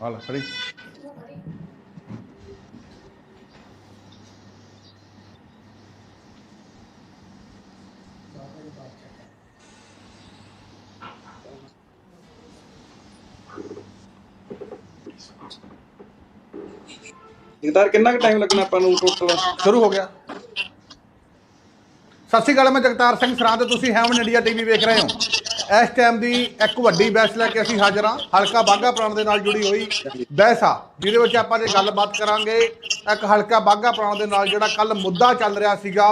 ਲੈ ਫੜੀ ਜਗਤਾਰ ਕਿੰਨਾ ਕੁ ਟਾਈਮ ਲੱਗਣਾ ਆਪਾਂ ਨੂੰ ਟੋਟਲ ਸ਼ੁਰੂ ਹੋ ਗਿਆ। ਸਤਿ ਸ਼੍ਰੀ ਅਕਾਲ ਮੈਂ ਜਗਤਾਰ ਸਿੰਘ ਸਰਾਂ ਤੇ ਤੁਸੀਂ ਹੈਵਨ ਇੰਡੀਆ ਟੀਵੀ ਵੇਖ ਰਹੇ ਹੋ। ਇਸ ਟਾਈਮ ਦੀ ਇੱਕ ਵੱਡੀ ਬਹਿਸ ਲੈ ਕੇ ਅਸੀਂ ਹਾਜ਼ਰ ਹਾਂ। ਹਲਕਾ ਬਾਗਾ ਪ੍ਰਾਣ ਦੇ ਨਾਲ ਜੁੜੀ ਹੋਈ ਬਹਿਸ ਆ, ਜਿਹਦੇ ਵਿੱਚ ਆਪਾਂ ਜੇ ਗੱਲਬਾਤ ਕਰਾਂਗੇ, ਇੱਕ ਹਲਕਾ ਬਾਗਾ ਪ੍ਰਾਣ ਦੇ ਨਾਲ ਜਿਹੜਾ ਕੱਲ ਮੁੱਦਾ ਚੱਲ ਰਿਹਾ ਸੀਗਾ,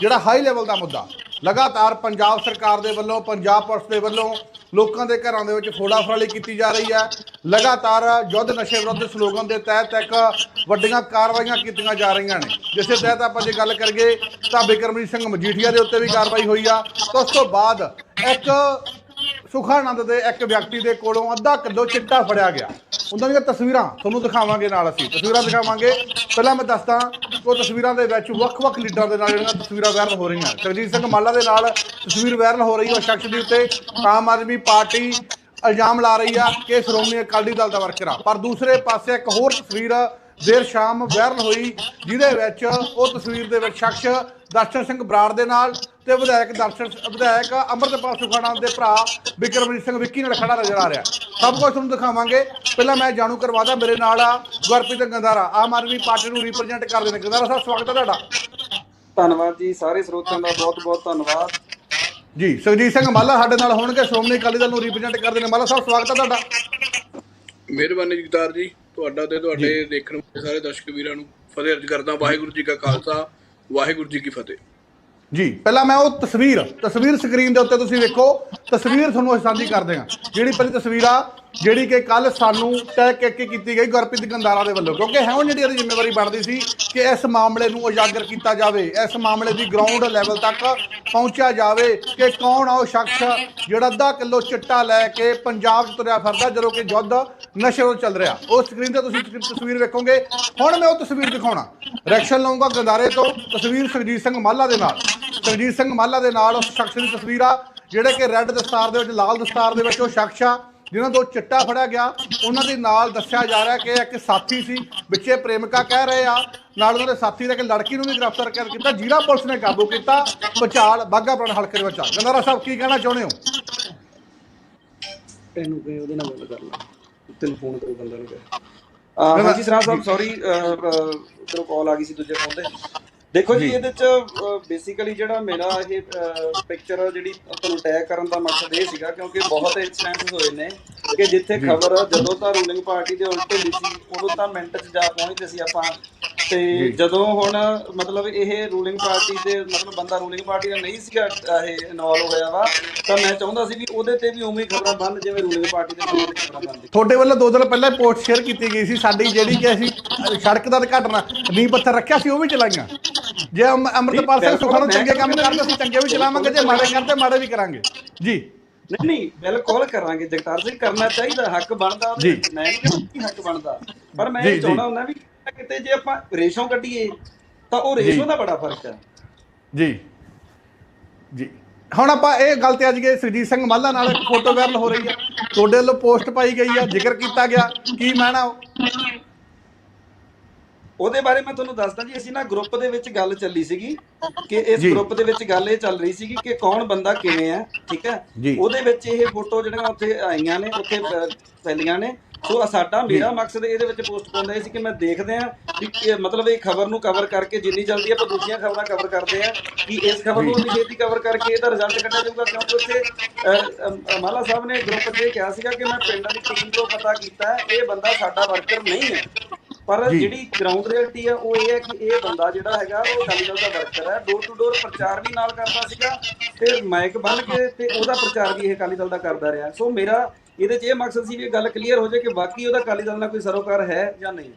ਜਿਹੜਾ ਹਾਈ ਲੈਵਲ ਦਾ ਮੁੱਦਾ। ਲਗਾਤਾਰ ਪੰਜਾਬ ਸਰਕਾਰ ਦੇ ਵੱਲੋਂ, ਪੰਜਾਬ ਪੁਲਿਸ ਦੇ ਵੱਲੋਂ ਲੋਕਾਂ ਦੇ ਘਰਾਂ ਦੇ ਵਿੱਚ ਫੋੜਾ ਫਰਾਲੀ ਕੀਤੀ ਜਾ ਰਹੀ ਹੈ। ਲਗਾਤਾਰ ਯੁੱਧ ਨਸ਼ੇ ਵਿਰੁੱਧ ਸਲੋਗਨ ਦੇ ਤਹਿਤ ਇੱਕ ਵੱਡੀਆਂ ਕਾਰਵਾਈਆਂ ਕੀਤੀਆਂ ਜਾ ਰਹੀਆਂ ਨੇ। ਜਿਸੇ ਤਹਿਤ ਆਪਾਂ ਜੇ ਗੱਲ ਕਰੀਏ ਤਾਂ ਬਿਕਰਮਜੀਤ ਸਿੰਘ ਮਜੀਠੀਆ ਦੇ ਉੱਤੇ ਵੀ ਕਾਰਵਾਈ ਹੋਈ ਆ। ਉਸ ਤੋਂ ਬਾਅਦ ਇੱਕ ਸੁਖਾਨੰਦ ਦੇ ਇੱਕ ਵਿਅਕਤੀ ਦੇ ਕੋਲੋਂ ਅੱਧਾ ਕਿਲੋ ਚਿੱਟਾ ਫੜਿਆ ਗਿਆ। ਉਹਨਾਂ ਦੀਆਂ ਤਸਵੀਰਾਂ ਤੁਹਾਨੂੰ ਦਿਖਾਵਾਂਗੇ ਨਾਲ ਅਸੀਂ। ਤਸਵੀਰਾਂ ਦਿਖਾਵਾਂਗੇ। ਪਹਿਲਾਂ ਮੈਂ ਦੱਸਦਾ, ਉਹ ਤਸਵੀਰਾਂ ਦੇ ਵਿੱਚ ਵੱਖ-ਵੱਖ ਲੀਡਰਾਂ ਦੇ ਨਾਲ ਜਿਹੜੀਆਂ ਤਸਵੀਰਾਂ ਵਾਇਰਲ ਹੋ ਰਹੀਆਂ। ਸਰਜੀਤ ਸਿੰਘ ਮਾਲਾ ਦੇ ਨਾਲ ਤਸਵੀਰ ਵਾਇਰਲ ਹੋ ਰਹੀ ਹੈ। ਸ਼ਖਸ ਦੇ ਉੱਤੇ ਆਮ ਆਦਮੀ ਪਾਰਟੀ ਇਲਜ਼ਾਮ ਲਾ ਰਹੀ ਆ। ਕਿ ਸ਼੍ਰੋਮਣੀ ਅਕਾਲੀ ਦਲ ਦਾ ਵਰਕਰ ਆ। ਪਰ ਦੂਸਰੇ ਪਾਸੇ ਇੱਕ ਹੋਰ ਤਸਵੀਰ ਦੇਰ ਸ਼ਾਮ ਵਾਇਰਲ ਹੋਈ, ਜਿਹਦੇ ਵਿੱਚ ਉਹ ਤਸਵੀਰ ਦੇ ਵਿੱਚ ਸ਼ਖਸ ਦਰਸ਼ਨ ਸਿੰਘ ਬਰਾੜ ਦੇ ਨਾਲ ਤੇ ਵਿਧਾਇਕ ਦਰਸ਼ਨ ਵਿਧਾਇਕ ਅੰਮ੍ਰਿਤਪਾਲ ਸੁਖਾਣਾ ਦੇ ਭਰਾ ਬਿਕਰਮਜੀਤ ਸਿੰਘ ਵਿੱਕੀ ਨਾਲ ਖੜਾ ਨਜ਼ਰ ਆ ਰਿਹਾ। ਸਭ ਕੁਝ ਤੁਹਾਨੂੰ ਦਿਖਾਵਾਂਗੇ। ਪਹਿਲਾਂ ਮੈਂ ਜਾਣੂ ਕਰਵਾਦਾ ਮੇਰੇ ਨਾਲ ਆ ਗੁਰਪ੍ਰੀਤ ਗੰਦਾਰਾ ਆਮ ਆਦਮੀ ਪਾਰਟੀ ਨੂੰ ਰਿਪਰੈਜ਼ੈਂਟ ਕਰਦੇ ਨੇ। ਗੰਦਾਰਾ ਸਾਹਿਬ ਸਵਾਗਤ ਹੈ ਤੁਹਾਡਾ। ਧੰਨਵਾਦ ਜੀ ਸਾਰੇ ਸਰੋਤਿਆਂ ਦਾ ਬਹੁਤ ਬਹੁਤ ਧੰਨਵਾਦ। ਜੀ ਸੁਖਜੀਤ ਸਿੰਘ ਮਾਲਾ ਸਾਡੇ ਨਾਲ ਹੋਣਗੇ ਸ਼੍ਰੋਮਣੀ ਅਕਾਲੀ ਦਲ ਨੂੰ ਰਿਪਰੈਜ਼ੈਂਟ ਕਰਦੇ ਨੇ। ਮਾਲਾ ਸਾਹਿਬ ਸਵਾਗਤ ਹੈ ਤੁਹਾਡਾ। ਮਿਹਰਬਾਨੀ ਜਗਤਾਰ ਜੀ ਤੁਹਾਡਾ ਤੇ ਤੁਹਾਡੇ ਦੇਖਣ ਵਾਲੇ ਸਾਰੇ ਦਰਸ਼ਕ ਵੀਰਾਂ ਨੂੰ। ਫਤਿਹ ਅਰਜ ਕਰਦਾ ਵਾਹਿਗੁਰੂ ਜੀ ਕਾ ਖਾਲਸਾ। ਵਾਹਿਗੁਰੂ ਜੀ ਕੀ ਫਤਿਹ। ਜੀ, ਪਹਿਲਾਂ ਮੈਂ ਉਹ ਤਸਵੀਰ ਤਸਵੀਰ ਸਕਰੀਨ ਦੇ ਉੱਤੇ ਤੁਸੀਂ ਵੇਖੋ, ਤਸਵੀਰ ਤੁਹਾਨੂੰ ਅਸੀਂ ਸਾਂਝੀ ਕਰਦੇ ਹਾਂ। ਜਿਹੜੀ ਪਹਿਲੀ ਤਸਵੀਰ ਆ ਜਿਹੜੀ ਕਿ ਕੱਲ ਸਾਨੂੰ ਤੈਅ ਕਰਕੇ ਕੀਤੀ ਗਈ ਗੁਰਪ੍ਰੀਤ ਗੰਦਾਰਾ ਦੇ ਵੱਲੋਂ। ਕਿਉਂਕਿ ਹੈਵਨ ਜਿਹੜੀ ਦੀ ਜ਼ਿੰਮੇਵਾਰੀ ਬਣਦੀ ਸੀ ਕਿ ਇਸ ਮਾਮਲੇ ਨੂੰ ਉਜਾਗਰ ਕੀਤਾ ਜਾਵੇ, ਇਸ ਮਾਮਲੇ ਦੀ ਗਰਾਊਂਡ ਲੈਵਲ ਤੱਕ ਪਹੁੰਚਿਆ ਜਾਵੇ ਕਿ ਕੌਣ ਆ ਉਹ ਸ਼ਖਸ ਜਿਹੜਾ ਅੱਧਾ ਕਿਲੋ ਚਿੱਟਾ ਲੈ ਕੇ ਪੰਜਾਬ 'ਚ ਤੁਰਿਆ ਫਿਰਦਾ ਜਦੋਂ ਕਿ ਯੁੱਧ ਨਸ਼ੇ ਤੋਂ ਚੱਲ ਰਿਹਾ। ਉਹ ਸਕਰੀਨ ਤੇ ਤੁਸੀਂ ਤਸਵੀਰ ਵੇਖੋਗੇ। ਹੁਣ ਮੈਂ ਉਹ ਤਸਵੀਰ ਦਿਖਾਉਣਾ। ਰੈਕਸ਼ਨ ਲਵਾਂਗਾ ਗੰਦਾਰੇ ਤੋਂ ਤਸਵੀਰ ਸੁਖਜੀਤ ਸਿੰਘ ਮਾਲਾ ਦੇ ਨਾਲ। ਸੁਖਜੀਤ ਸਿੰਘ ਮਾਲਾ ਦੇ ਨਾਲ ਉਸ ਸ਼ਖਸ ਦੀ ਤਸਵੀਰ ਆ, ਜਿਹੜੇ ਕਿ ਰੈੱਡ ਦਸਤਾਰ ਦੇ ਵਿੱਚ, ਲਾਲ ਦਸਤਾਰ ਦੇ ਵਿੱਚ ਉਹ ਸ਼ਖਸ ਆ। ਜਿਨ੍ਹਾਂ ਤੋਂ ਚਿੱਟਾ ਫੜਿਆ ਗਿਆ ਉਹਨਾਂ ਦੇ ਨਾਲ ਦੱਸਿਆ ਜਾ ਰਿਹਾ ਕਿ ਇੱਕ ਸਾਥੀ ਸੀ ਵਿੱਚੇ ਪ੍ਰੇਮਿਕਾ ਕਹਿ ਰਹੇ ਆ ਨਾਲ ਉਹਨਾਂ ਦੇ ਸਾਥੀ ਦੇ ਇੱਕ ਲੜਕੀ ਨੂੰ ਵੀ ਗ੍ਰਿਫਤਾਰ ਕਰ ਕੀਤਾ ਜੀਰਾ ਪੁਲਿਸ ਨੇ ਕਾਬੂ ਕੀਤਾ ਪਚਾਲ ਬਾਗਾ ਪੁਰਾਣਾ ਹਲਕੇ ਦੇ ਵਿੱਚ ਆ ਗੰਦਾਰਾ ਸਾਹਿਬ ਕੀ ਕਹਿਣਾ ਚਾਹੁੰਦੇ ਹੋ? ਇਹਨੂੰ ਕਹੇ ਉਹਦੇ ਨਾਲ ਗੱਲ ਕਰ ਲਾ ਤੈਨੂੰ ਫੋਨ ਕਰੋ ਬੰਦਾ ਨੂੰ ਹਾਂਜੀ ਸਰਾਂ ਸਾਹਿਬ ਸੌਰੀ ਤੇਰੇ ਕਾਲ ਆ ਗਈ ਸੀ ਦੂਜੇ ਫੋਨ ਤੇ। ਦੇਖੋ ਜੀ ਇਹਦੇ ਚ ਬੇਸਿਕਲੀ ਜਿਹੜਾ ਮੇਰਾ ਇਹ ਪਿਕਚਰ ਜਿਹੜੀ ਤੁਹਾਨੂੰ ਟੈਗ ਕਰਨ ਦਾ ਮਕਸਦ ਇਹ ਸੀਗਾ ਕਿਉਂਕਿ ਬਹੁਤ ਇਨਸੀਡੈਂਟਸ ਹੋਏ ਨੇ ਕਿ ਜਿੱਥੇ ਖਬਰ ਜਦੋਂ ਤਾਂ ਰੂਲਿੰਗ ਪਾਰਟੀ ਦੇ ਉਲਟ ਹੁੰਦੀ ਸੀ ਉਦੋਂ ਤਾਂ ਮਿੰਟ 'ਚ ਜਾ ਪਹੁੰਚਦੇ ਸੀ ਆਪਾਂ। ਤੇ ਜਦੋਂ ਹੁਣ ਮਤਲਬ ਇਹ ਰੂਲਿੰਗ ਪਾਰਟੀ ਦੇ ਮਤਲਬ ਬੰਦਾ ਰੂਲਿੰਗ ਪਾਰਟੀ ਦਾ ਨਹੀਂ ਸੀਗਾ ਇਹ ਇਨਵੋਲਵ ਹੋਇਆ ਵਾ ਤਾਂ ਮੈਂ ਚਾਹੁੰਦਾ ਸੀ ਵੀ ਉਹਦੇ ਤੇ ਵੀ ਉਵੇਂ ਖਬਰਾਂ ਬੰਦ ਜਿਵੇਂ ਰੂਲਿੰਗ ਪਾਰਟੀ ਦੇ ਖਬਰਾਂ ਬੰਦ ਤੁਹਾਡੇ ਵੱਲੋਂ ਦੋ ਦਿਨ ਪਹਿਲਾਂ ਪੋਸਟ ਸ਼ੇਅਰ ਕੀਤੀ ਗਈ ਸੀ ਸਾਡੀ ਜਿਹੜੀ ਕਿ ਅਸੀਂ ਸੜਕ ਦਾ ਘਟਨਾ ਨੀਂਹ ਪੱਥਰ ਰੱਖਿਆ ਸੀ ਉਹ ਵੀ ਚਲਾਈਆਂ। ਜੇ ਅਮ- ਅੰਮ੍ਰਿਤਪਾਲ ਸਿੰਘ ਸੁਖਾ ਨੂੰ ਚੰਗੇ ਕੰਮ ਕਰਦੇ ਅਸੀਂ ਚੰਗੇ ਵੀ ਚਲਾਵਾਂਗੇ ਜੇ ਮਾੜੇ ਕਰਦੇ ਮਾੜੇ ਵੀ ਕਰਾਂਗੇ। ਜੀ। ਨਹੀਂ ਨਹੀਂ ਬਿਲਕੁਲ ਕਰਾਂਗੇ ਜਗਤਾਰ ਸਿੰਘ ਕਰਨਾ ਚਾਹੀਦਾ ਹੱਕ ਬਣਦਾ। ਮੈਂ ਨਹੀਂ ਕਿ ਹੱਕ ਬਣਦਾ ਪਰ ਮੈਂ ਇਹ। ਚਾਹੁੰਦਾ ਹੁੰਦਾ ਵੀ ਕਿਤੇ ਜੇ ਆਪਾਂ ਰੇਸ਼ੋਂ ਕੱਢੀਏ ਤਾਂ ਉਹ ਰੇਸ਼ੋਂ ਦਾ ਬੜਾ ਫ਼ਰਕ ਹੈ। ਜੀ। ਜੀ। ਹੁਣ ਆਪਾਂ ਇਹ ਗੱਲ ਤੇ ਅੱਜ ਗਏ ਸੁਰਜੀਤ ਸਿੰਘ ਮਾਲਾ ਨਾਲ ਇੱਕ ਫੋਟੋ ਵਾਇਰਲ ਹੋ ਰਹੀ ਹੈ ਤੁਹਾਡੇ ਵੱਲੋਂ ਪੋਸਟ ਪਾਈ ਗਈ ਆ ਜ਼ਿਕਰ ਕੀਤਾ ਗਿਆ। ਕੀ ਉਹ? ਉਹਦੇ ਬਾਰੇ ਮੈਂ ਤੁਹਾਨੂੰ ਦੱਸਦਾ ਜੀ ਅਸੀਂ ਨਾ ਗਰੁੱਪ ਦੇ ਵਿੱਚ ਗੱਲ ਚੱਲੀ ਸੀਗੀ ਕਿ ਇਸ। ਗਰੁੱਪ ਦੇ ਵਿੱਚ ਗੱਲ ਇਹ ਚੱਲ ਰਹੀ ਸੀਗੀ ਕਿ ਕੌਣ ਬੰਦਾ ਕਿਵੇਂ ਹੈ ਠੀਕ ਹੈ। ਉਹਦੇ ਵਿੱਚ ਇਹ ਫੋਟੋ ਜਿਹੜੀਆਂ ਉੱਥੇ ਆਈਆਂ ਨੇ ਉੱਥੇ ਫੈਲੀਆਂ ਨੇ। ਸੋ ਸਾਡਾ ਮੇਰਾ ਮਕਸਦ ਇਹਦੇ ਵਿੱਚ ਪੋਸਟ ਪਾਉਂਦਾ ਇਹ ਸੀ ਕਿ ਮੈਂ ਦੇਖਦੇ ਆ ਕਿ ਮਤਲਬ ਇਹ ਖਬਰ ਨੂੰ ਕਵਰ ਕਰਕੇ ਜਿੰਨੀ ਜਲਦੀ ਆਪਾਂ ਦੂਜੀਆਂ ਖਬਰਾਂ ਕਵਰ ਕਰਦੇ ਆ ਕਿ ਇਸ ਖਬਰ ਨੂੰ ਉਨੀ ਛੇਤੀ ਕਵਰ ਕਰਕੇ ਇਹਦਾ ਰਿਜ਼ਲਟ ਕੱਢਿਆ ਜਾਊਗਾ ਕਿਉਂਕਿ ਉੱਥੇ ਮਾਲਾ ਸਾਹਿਬ ਨੇ ਗਰੁੱਪ 'ਚ ਇਹ ਕਿਹਾ ਸੀਗਾ ਕਿ ਮੈਂ ਪਿੰਡਾਂ ਦੀ ਟੀਮ ਤੋਂ ਪਤਾ ਕੀਤਾ ਇਹ ਬੰਦਾ ਸਾਡਾ ਵਰਕਰ ਨਹੀਂ ਹੈ। ਪਰ। ਜਿਹੜੀ ਗਰਾਊਂਡ ਰਿਐਲਿਟੀ ਆ ਉਹ ਇਹ ਹੈ ਕਿ ਇਹ ਬੰਦਾ ਜਿਹੜਾ ਹੈਗਾ ਉਹ ਅਕਾਲੀ ਦਾ ਵਰਕਰ ਹੈ। ਡੋਰ ਟੂ ਡੋਰ ਪ੍ਰਚਾਰ ਵੀ ਨਾਲ ਕਰਦਾ ਸੀਗਾ ਤੇ ਮਾਈਕ ਬੰਨ ਕੇ ਤੇ ਉਹਦਾ ਪ੍ਰਚਾਰ ਵੀ ਇਹ ਅਕਾਲੀ ਦਲ ਦਾ ਕਰਦਾ ਰਿਹਾ। ਸੋ ਮੇਰਾ ਇਹਦੇ 'ਚ ਇਹ ਮਕਸਦ ਸੀ ਵੀ ਇਹ ਗੱਲ ਕਲੀਅਰ ਹੋ ਜਾਏ ਕਿ ਬਾਕੀ ਉਹਦਾ ਅਕਾਲੀ ਦਲ ਨਾਲ ਕੋਈ ਸਰੋਕਾਰ ਹੈ ਜਾਂ ਨਹੀਂ।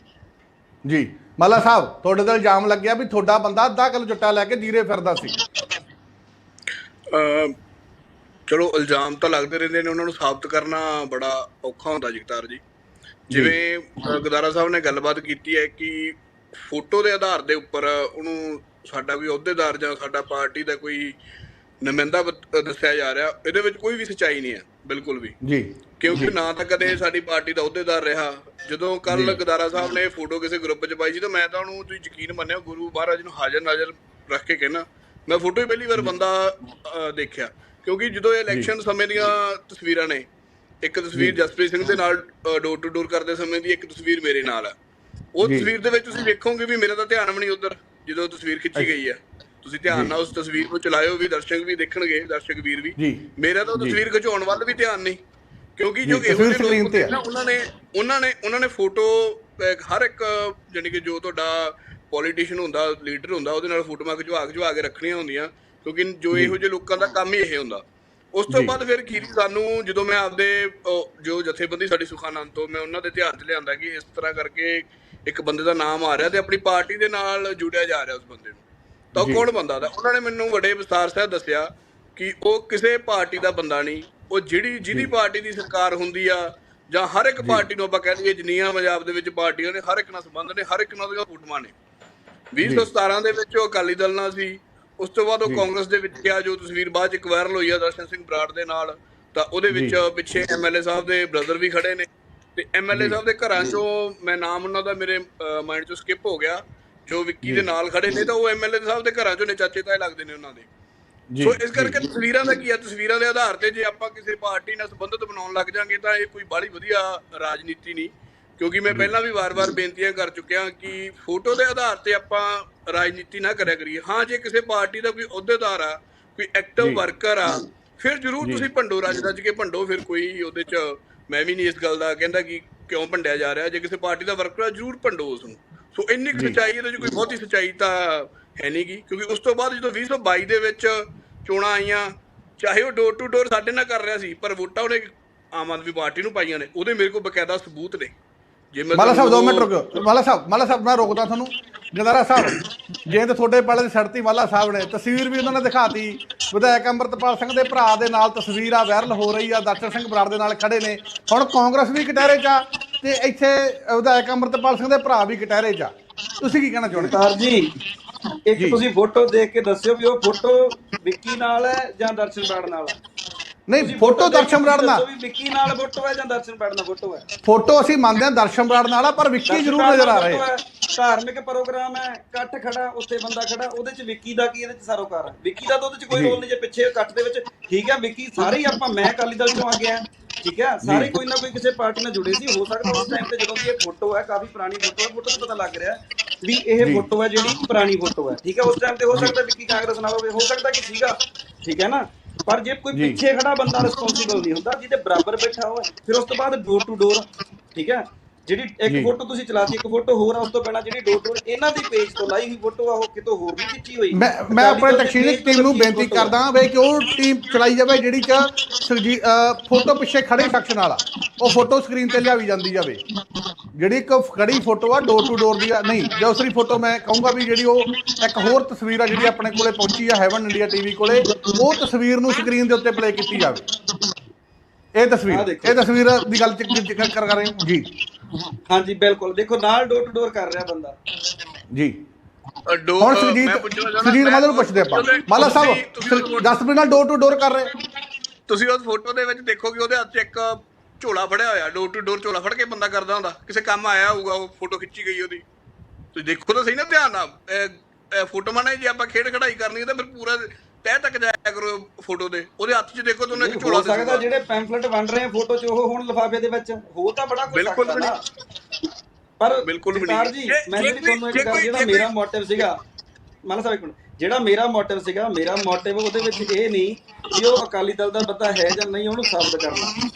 ਜੀ ਮਾਲਾ ਸਾਹਿਬ ਤੁਹਾਡੇ ਤੇ ਇਲਜ਼ਾਮ ਲੱਗਿਆ ਵੀ ਤੁਹਾਡਾ ਬੰਦਾ ਅੱਧਾ ਕਿਲੋ ਚਿੱਟਾ ਲੈ ਕੇ ਜੀਰੇ ਫਿਰਦਾ ਸੀ। ਅਮ ਚਲੋ ਇਲਜ਼ਾਮ ਤਾਂ ਲੱਗਦੇ ਰਹਿੰਦੇ ਨੇ ਉਹਨਾਂ ਨੂੰ ਸਾਬਤ ਕਰਨਾ ਬੜਾ ਔਖਾ ਹੁੰਦਾ ਜਗਤਾਰ ਜੀ। ਜਿਵੇਂ ਅ, ਗਦਾਰਾ ਸਾਹਿਬ ਨੇ ਗੱਲਬਾਤ ਕੀਤੀ ਹੈ ਕਿ ਫੋਟੋ ਦੇ ਆਧਾਰ ਦੇ ਉੱਪਰ ਉਹਨੂੰ ਸਾਡਾ ਕੋਈ ਅਹੁਦੇਦਾਰ ਜਾਂ ਸਾਡਾ ਪਾਰਟੀ ਦਾ ਕੋਈ ਨੁਮਾਇੰਦਾ ਦੱਸਿਆ ਜਾ ਰਿਹਾ ਇਹਦੇ ਵਿੱਚ ਕੋਈ ਵੀ ਸੱਚਾਈ ਨਹੀਂ ਹੈ ਬਿਲਕੁਲ ਵੀ। ਜੀ। ਕਿਉਂਕਿ ਨਾ ਤਾਂ ਕਦੇ ਸਾਡੀ ਪਾਰਟੀ ਦਾ ਅਹੁਦੇਦਾਰ ਰਿਹਾ। ਜਦੋਂ ਕੱਲ ਗਦਾਰਾ ਸਾਹਿਬ ਨੇ ਫੋਟੋ ਕਿਸੇ ਗਰੁੱਪ 'ਚ ਪਾਈ ਸੀ ਤਾਂ ਮੈਂ ਤਾਂ ਉਹਨੂੰ ਤੁਸੀਂ ਯਕੀਨ ਮੰਨਿਓ ਗੁਰੂ ਮਹਾਰਾਜ ਨੂੰ ਹਾਜ਼ਰ ਨਾਜ਼ਰ ਰੱਖ ਕੇ ਕਹਿਣਾ। ਮੈਂ ਫੋਟੋ ਹੀ ਪਹਿਲੀ ਵਾਰ ਬੰਦਾ ਦੇਖਿਆ। ਕਿਉਂਕਿ ਜਦੋਂ ਇਹ ਇਲੈਕਸ਼ਨ ਸਮੇਂ ਦੀਆਂ ਤਸਵੀਰਾਂ ਨੇ ਇੱਕ ਤਸਵੀਰ ਜਸਪ੍ਰੀਤ ਸਿੰਘ ਦੇ ਨਾਲ ਡੋਰ ਟੂ ਡੋਰ ਕਰਦੇ ਸਮੇਂ ਦੀ ਇੱਕ ਤਸਵੀਰ ਮੇਰੇ ਨਾਲ ਹੈ ਉਹ। ਤਸਵੀਰ ਦੇ ਵਿੱਚ ਤੁਸੀਂ ਵੇਖੋਗੇ ਵੀ ਮੇਰਾ ਤਾਂ ਧਿਆਨ ਵੀ ਨਹੀਂ ਉਧਰ ਜਦੋਂ ਤਸਵੀਰ ਖਿੱਚੀ ਗਈ ਹੈ ਤੁਸੀਂ ਧਿਆਨ ਨਾਲ ਉਸ ਤਸਵੀਰ ਨੂੰ ਚਲਾਇਓ ਵੀ ਦਰਸ਼ਕ ਵੀ ਦੇਖਣਗੇ ਦਰਸ਼ਕ ਵੀਰ ਵੀ। ਮੇਰਾ ਤਾਂ ਉਹ। ਤਸਵੀਰ ਖਿਚਾਉਣ ਵੱਲ ਵੀ ਧਿਆਨ ਨਹੀਂ। ਕਿਉਂਕਿ ਜੋ ਇਹੋ ਜਿਹੇ ਲੋਕ ਹੁੰਦੇ ਨਾ, ਉਹਨਾਂ ਨੇ ਉਹਨਾਂ ਨੇ ਉਹਨਾਂ ਨੇ ਫੋਟੋ ਹਰ ਇੱਕ ਜਾਨੀ ਕਿ ਜੋ ਤੁਹਾਡਾ ਪੋਲੀਟੀਸ਼ੀਅਨ ਹੁੰਦਾ ਲੀਡਰ ਹੁੰਦਾ ਉਹਦੇ ਨਾਲ ਫੋਟੋਆਂ ਖਿਚਵਾ ਖਿਚਵਾ ਕੇ ਰੱਖਣੀਆਂ ਹੁੰਦੀਆਂ। ਕਿਉਂਕਿ ਜੋ ਇਹੋ ਜਿਹੇ ਲੋਕਾਂ ਦਾ ਕੰਮ ਹੀ ਇਹ ਹੁੰਦਾ। ਉਸ ਤੋਂ। ਬਾਅਦ ਫਿਰ ਖੀਰੀ ਸਾਨੂੰ ਜਦੋਂ ਮੈਂ ਆਪਦੇ ਜੋ ਜਥੇਬੰਦੀ ਸਾਡੀ ਸੁਖਾਨੰਦ ਤੋਂ ਮੈਂ ਉਹਨਾਂ ਦੇ ਧਿਆਨ 'ਚ ਲਿਆਂਦਾ ਕਿ ਇਸ ਤਰ੍ਹਾਂ ਕਰਕੇ ਇੱਕ ਬੰਦੇ ਦਾ ਨਾਮ ਆ ਰਿਹਾ ਤੇ ਆਪਣੀ ਪਾਰਟੀ ਦੇ ਨਾਲ ਜੁੜਿਆ ਜਾ ਰਿਹਾ ਉਸ ਬੰਦੇ ਨੂੰ। ਤਾਂ। ਕੌਣ ਬੰਦਾ ਦਾ ਉਹਨਾਂ ਨੇ ਮੈਨੂੰ ਵੱਡੇ ਵਿਸਤਾਰ ਸਹਿਤ ਦੱਸਿਆ ਕਿ ਉਹ ਕਿਸੇ ਪਾਰਟੀ ਦਾ ਬੰਦਾ ਨਹੀਂ ਉਹ ਜਿਹੜੀ ਜਿਹਦੀ ਪਾਰਟੀ ਦੀ ਸਰਕਾਰ ਹੁੰਦੀ ਆ ਜਾਂ ਹਰ ਇੱਕ ਪਾਰਟੀ ਨੂੰ ਆਪਾਂ ਕਹਿ ਦਈਏ ਜਿੰਨੀਆਂ ਪੰਜਾਬ ਦੇ ਵਿੱਚ ਪਾਰਟੀਆਂ ਨੇ ਹਰ ਇੱਕ ਨਾਲ ਸੰਬੰਧ ਨੇ ਹਰ ਇੱਕ ਨਾਲ ਦੀਆਂ ਫੋਟੋਆਂ ਨੇ। 2017 ਦੇ ਵਿੱਚ ਉਹ ਅਕਾਲੀ ਦਲ ਨਾਲ ਸੀ ਉਸ ਤੋਂ ਬਾਅਦ ਉਹ ਕਾਂਗਰਸ ਦੇ ਵਿੱਚ ਗਿਆ ਜੋ ਤਸਵੀਰ ਬਾਅਦ ਚ ਇੱਕ ਵਾਇਰਲ ਹੋਈ ਆ ਦਰਸ਼ਨ ਸਿੰਘ ਬਰਾੜ ਦੇ ਨਾਲ ਤਾਂ ਉਹਦੇ ਵਿੱਚ ਪਿੱਛੇ ਐਮਐਲਏ ਸਾਹਿਬ ਦੇ ਬ੍ਰਦਰ ਵੀ ਖੜੇ ਨੇ। ਤੇ ਐਮਐਲਏ ਸਾਹਿਬ ਦੇ ਘਰਾਂ ਚੋਂ ਮੈਂ ਨਾਮ ਉਹਨਾਂ ਦਾ ਮੇਰੇ ਮਾਈਂਡ ਚੋਂ ਸਕਿਪ ਹੋ ਗਿਆ ਜੋ ਵਿੱਕੀ ਦੇ ਨਾਲ ਖੜੇ ਨੇ ਤਾਂ ਉਹ ਐਮਐਲਏ ਸਾਹਿਬ ਦੇ ਘਰਾਂ ਚੋਂ ਨੇ ਚਾਚੇ ਤਾਏ ਲੱਗਦੇ ਨੇ ਉਹਨਾਂ ਦੇ। ਸੋ ਇਸ ਕਰਕੇ ਤਸਵੀਰਾਂ ਦਾ ਕੀ ਆ? ਤਸਵੀਰਾਂ ਦੇ ਆਧਾਰ ਤੇ ਜੇ ਆਪਾਂ ਕਿਸੇ ਪਾਰਟੀ ਨਾਲ ਸੰਬੰਧਿਤ ਬਣਾਉਣ ਲੱਗ ਜਾਾਂਗੇ ਤਾਂ ਇਹ ਕੋਈ ਬਾਹਲੀ ਵਧੀਆ ਰਾਜਨੀਤੀ ਨਹੀਂ। ਕਿਉਂਕਿ ਮੈਂ ਪਹਿਲਾਂ ਵੀ ਵਾਰ-ਵਾਰ ਬੇਨਤੀਆਂ ਕਰ ਚੁੱਕਿਆ ਕਿ ਫੋਟੋ ਦੇ ਆਧਾਰ ਤੇ ਆਪਾਂ ਰਾਜਨੀਤੀ ਨਾ ਕਰਿਆ ਕਰੀਏ। ਹਾਂ ਜੇ ਕਿਸੇ ਪਾਰਟੀ ਦਾ ਕੋਈ ਅਹੁਦੇਦਾਰ ਆ ਕੋਈ ਐਕਟਿਵ ਵਰਕਰ ਆ ਫਿਰ ਜ਼ਰੂਰ ਤੁਸੀਂ ਭੰਡੋ ਰਾਜ ਰੱਜ ਕੇ ਭੰਡੋ। ਫਿਰ ਕੋਈ ਉਹਦੇ ਚ ਮੈਂ ਵੀ ਨਹੀਂ ਇਸ ਗੱਲ ਦਾ ਕਹਿੰਦਾ ਕਿ ਕਿਉਂ ਭੰਡਿਆ ਜਾ ਰਿਹਾ। ਜੇ ਕਿਸੇ ਪਾਰਟੀ ਦਾ ਵਰਕਰ ਆ ਜ਼ਰੂਰ ਭੰਡੋ ਉਸ ਨੂੰ ਸੋ ਇੰਨੀ ਸੱਚਾਈ ਇਹਦੇ 'ਚ ਕੋਈ ਬਹੁਤੀ ਸੱਚਾਈ ਤਾਂ ਹੈ ਨਹੀਂਗੀ ਕਿਉਂਕਿ ਉਸ ਤੋਂ ਬਾਅਦ ਜਦੋਂ 2022 ਦੇ ਵਿੱਚ ਚੋਣਾਂ ਆਈਆਂ ਚਾਹੇ ਉਹ ਡੋਰ ਟੂ ਡੋਰ ਸਾਡੇ ਨਾਲ ਕਰ ਰਿਹਾ ਸੀ ਪਰ ਵੋਟਾਂ ਉਹਨੇ ਆਮ ਆਦਮੀ ਪਾਰਟੀ ਨੂੰ ਪਾਈਆਂ ਨੇ। ਉਹਦੇ ਮੇਰੇ ਕੋਲ ਬਕਾਇਦਾ ਸਬੂਤ ਨੇ। ਜੇ ਮੈਂ ਮਾਲਾ ਸਾਹਿਬ ਦੋ ਤੁਹਾਨੂੰ ਮਿੰਟ ਰੁਕਿਓ ਮਾਲਾ ਸਾਹਿਬ ਮਾਲਾ ਸਾਹਿਬ ਮੈਂ ਰੋਕਦਾ ਤੁਹਾਨੂੰ। ਗਦਾਰਾ ਸਾਹਿਬ ਜੇ ਤੇ ਤੁਹਾਡੇ ਪਾਲੇ ਦੀ ਸੜਤੀ ਮਾਲਾ ਸਾਹਿਬ ਨੇ ਤਸਵੀਰ ਵੀ ਉਹਨਾਂ ਨੇ ਦਿਖਾਤੀ। ਵਿਧਾਇਕ ਅੰਮ੍ਰਿਤਪਾਲ ਸਿੰਘ ਦੇ ਭਰਾ ਦੇ ਨਾਲ ਤਸਵੀਰ ਆ ਵਾਇਰਲ ਹੋ ਰਹੀ ਆ ਦਰਸ਼ਨ ਸਿੰਘ ਬਰਾੜ ਦੇ ਨਾਲ ਖੜੇ ਨੇ। ਹੁਣ ਕਾਂਗਰਸ ਵੀ ਕਟਹਿਰੇ 'ਚ ਆ ਤੇ ਇੱਥੇ ਵਿਧਾਇਕ ਅੰਮ੍ਰਿਤਪਾਲ ਸਿੰਘ ਦੇ ਭਰਾ ਵੀ ਕਟਹਿਰੇ 'ਚ ਆ। ਤੁਸੀਂ ਕੀ ਕਹਿਣਾ ਚਾਹੁੰਦੇ? ਸਰ ਜੀ ਇੱਕ। ਤੁਸੀਂ ਫੋਟੋ ਦੇਖ ਕੇ ਦੱਸਿਓ ਵੀ ਉਹ ਫੋਟੋ ਵਿੱਕੀ ਨਾਲ ਹੈ ਜਾਂ ਦਰਸ਼ਨ ਬਰਾੜ ਨਾਲ ਹੈ? ਨਹੀਂ ਫੋਟੋ ਦਰਸ਼ਨ ਬਰਾੜ ਨਾਲ। ਵੀ ਵਿੱਕੀ ਨਾਲ ਫੋਟੋ ਹੈ ਜਾਂ ਦਰਸ਼ਨ ਬਰਾੜ ਨਾਲ ਫੋਟੋ ਹੈ? ਫੋਟੋ ਅਸੀਂ ਮੰਨਦੇ ਹਾਂ ਦਰਸ਼ਨ ਬਰਾੜ ਨਾਲ ਆ ਪਰ ਵਿੱਕੀ ਜ਼ਰੂਰ ਨਜ਼ਰ ਆ ਰਹੇ। ਧਾਰਮਿਕ ਪ੍ਰੋਗਰਾਮ ਹੈ ਇਕੱਠ ਖੜਾ ਉੱਥੇ ਬੰਦਾ ਖੜਾ ਉਹਦੇ ਚ ਵਿੱਕੀ ਦਾ ਕੀ ਇਹਦੇ ਚ ਸਰੋਕਾਰ ਹੈ? ਵਿੱਕੀ ਦਾ ਤਾਂ ਉਹਦੇ ਚ ਕੋਈ। ਰੋਲ ਨਹੀਂ ਜੇ ਪਿੱਛੇ ਇਕੱਠ ਦੇ ਵਿੱਚ। ਠੀਕ ਹੈ ਵਿੱਕੀ ਸਾਰੇ ਹੀ ਆਪਾਂ ਮੈਂ ਅਕਾਲੀ ਦਲ ਚੋਂ ਆ ਗਿਆ। ਠੀਕ ਹੈ ਸਾਰੇ ਕੋਈ ਨਾ ਕੋਈ ਕਿਸੇ ਪਾਰਟੀ ਨਾਲ ਜੁੜੇ ਸੀ। ਹੋ ਸਕਦਾ ਉਸ ਟਾਈਮ ਤੇ ਜਦੋਂ ਦੀ ਇਹ ਫੋਟੋ ਹੈ ਕਾਫੀ ਪੁਰਾਣੀ ਫੋਟੋ ਹੈ ਫੋਟੋ ਤੋਂ ਪਤਾ ਲੱਗ ਰਿਹਾ ਵੀ ਇਹ। ਫੋਟੋ ਹੈ ਜਿਹੜੀ ਪੁਰਾਣੀ ਫੋਟੋ ਹੈ ਠੀਕ ਹੈ ਉਸ ਟਾਈਮ ਤੇ ਹੋ ਸਕਦਾ ਵਿੱਕੀ ਕਾਂਗਰਸ ਨਾਲ ਹੋਵੇ ਹੋ ਸਕਦਾ ਕਿ ਸੀਗਾ ਠੀਕ ਹੈ ਨਾ ਪਰ ਜੇ ਕੋਈ। ਪਿੱਛੇ ਖੜਾ ਬੰਦਾ ਰਿਸਪੌਂਸੀਬਲ ਨਹੀਂ ਹੁੰਦਾ ਜਿਹਦੇ ਬਰਾਬਰ ਬੈਠਾ ਹੋਵੇ ਫਿਰ ਉਸ ਤੋਂ ਬਾਅਦ ਡੋਰ ਟੂ ਡੋਰ ਠੀਕ ਹੈ ਜਿਹੜੀ ਇੱਕ। ਫੋਟੋ ਤੁਸੀਂ ਚਲਾਤੀ ਇੱਕ ਫੋਟੋ ਹੋਰ ਆ ਉਸ ਤੋਂ ਪਹਿਲਾਂ ਜਿਹੜੀ ਡੋਰ ਟੂ ਇਹਨਾਂ ਦੀ ਪੇਜ ਤੋਂ ਲਾਈ ਹੋਈ ਫੋਟੋ ਆ ਉਹ ਕਿਤੋਂ ਹੋਰ ਵੀ ਖਿੱਚੀ ਹੋਈ ਮੈਂ ਮੈਂ ਆਪਣੇ ਦਲ ਦੇ ਟੈਕਸੀਨਿਕ page ਤੋਂ ਟੀਮ ਨੂੰ ਬੇਨਤੀ। ਕਰਦਾ ਵੀ ਕਿ ਉਹ ਟੀਮ ਚਲਾਈ ਜਾਵੇ ਜਿਹੜੀ ਚ ਸਰਜੀ ਫੋਟੋ ਪਿੱਛੇ ਖੜੇ ਸ਼ਖਸ ਨਾਲ ਆ ਉਹ ਫੋਟੋ ਸਕਰੀਨ ਤੇ ਲਿਆਵੀ ਜਾਂਦੀ ਜਾਵੇ ਜਿਹੜੀ ਇੱਕ ਖੜੀ ਫੋਟੋ ਆ ਡੋਰ ਟੂ ਡੋਰ ਦੀ ਆ ਨਹੀਂ ਦੂਸਰੀ ਫੋਟੋ ਮੈਂ ਕਹੂੰਗਾ ਵੀ ਜਿਹੜੀ ਉਹ ਇੱਕ ਹੋਰ ਤਸਵੀਰ ਆ ਜਿਹੜੀ ਆਪਣੇ ਕੋਲੇ ਪਹੁੰਚੀ ਆ ਹੈਵਨ ਇੰਡੀਆ ਟੀਵੀ ਕੋਲੇ ਉਹ ਤਸਵੀਰ ਨੂੰ ਸਕਰੀਨ ਦੇ ਉੱਤੇ ਪਲੇ ਕੀਤੀ ਜਾਵੇ। ਇਹ ਤਸਵੀਰ। ਇਹ ਤਸਵੀਰ ਦੀ ਗੱਲ ਚ ਜ਼ਿਕਰ ਕਰ ਰਹੇ ਹੋ? ਜੀ। ਹਾਂਜੀ ਬਿਲਕੁਲ। ਦੇਖੋ ਨਾਲ ਡੋਰ ਟੂ ਡੋਰ ਕਰ ਰਿਹਾ ਬੰਦਾ। ਜੀ। ਹੁਣ ਅ, ਸੁਰਜੀਤ ਮੈਂ ਪੁੱਛਣਾ ਚਾਹੁੰਦਾ- ਸੁਰਜੀਤ ਮੈਂ- ਮਾਧੋ ਨੂੰ ਪੁੱਛਦੇ ਆਪਾਂ। ਤੁਸੀਂ- ਮਾਲਾ ਸਾਹਿਬ ਤੁਸੀਂ- ਜਸਪ੍ਰੀਤ ਨਾਲ ਡੋਰ ਟੂ ਡੋਰ ਕਰ ਰਹੇ ਤੁਸੀਂ ਉਸ ਫੋਟੋ ਦੇ ਵਿੱਚ ਦੇਖੋਗੇ ਉਹਦੇ ਹੱਥ 'ਚ ਇੱਕ ਝੋਲਾ ਫੜਿਆ ਹੋਇਆ ਡੋਰ ਟੂ ਡੋਰ ਝੋਲਾ ਫੜ ਕੇ ਬੰਦਾ ਕਰਦਾ ਹੁੰਦਾ। ਕਿਸੇ ਕੰਮ ਆਇਆ ਹੋਊਗਾ ਉਹ ਫੋਟੋ ਖਿੱਚੀ ਗਈ ਉਹਦੀ। ਤੁਸੀਂ ਦੇਖੋ ਤਾਂ ਸਹੀ ਨਾ ਧਿਆਨ ਨਾਲ। ਫੋਟੋਆਂ ਨੇ ਜੇ ਆਪਾਂ ਖੇਡ ਖੜਾਈ ਕਰਨੀ ਹੈ ਤਾਂ ਫਿਰ ਪੂਰਾ ਤਹਿ ਤੱਕ ਜਾਇਆ ਕਰੋ ਫੋਟੋ ਦੇ। ਉਹਦੇ ਹੱਥ 'ਚ ਦੇਖੋ ਤੁਹਾਨੂੰ ਇੱਕ ਝੋਲਾ ਸਕਦਾ। ਜਿਹੜੇ ਪੈਂਫਲੇਟ ਵੰਡ ਰਹੇ ਆ ਫੋਟੋ 'ਚ ਉਹ ਹੁਣ ਲਿਫਾਫੇ ਦੇ ਵਿੱਚ। ਹੋ ਤਾਂ ਬੜਾ ਕੁਝ ਬਿਲਕੁਲ ਸਕਦਾ ਵੀ ਨਾ। ਪਰ ਬਿਲਕੁਲ ਵੀ ਨਹੀਂ। ਜੀ ਮੈਂ ਕੋਈ- ਤੁਹਾਨੂੰ ਇੱਕ ਜਿਹੜਾ ਮੇਰਾ ਮੋਟਿਵ ਸੀਗਾ। ਮਾਨਾ ਸਾਹਿਬ ਇੱਕ ਮਿੰਟ। ਜਿਹੜਾ ਮੇਰਾ ਮੋਟਿਵ ਸੀਗਾ ਮੇਰਾ ਮੋਟਿਵ ਉਹਦੇ ਵਿੱਚ ਇਹ ਨਹੀਂ ਕਿ ਉਹ ਅਕਾਲੀ ਦਲ ਦਾ ਬੰਦਾ ਹੈ ਜਾਂ ਨਹੀਂ ਉਹਨੂੰ ਸਾਬਤ ਕਰਨਾ।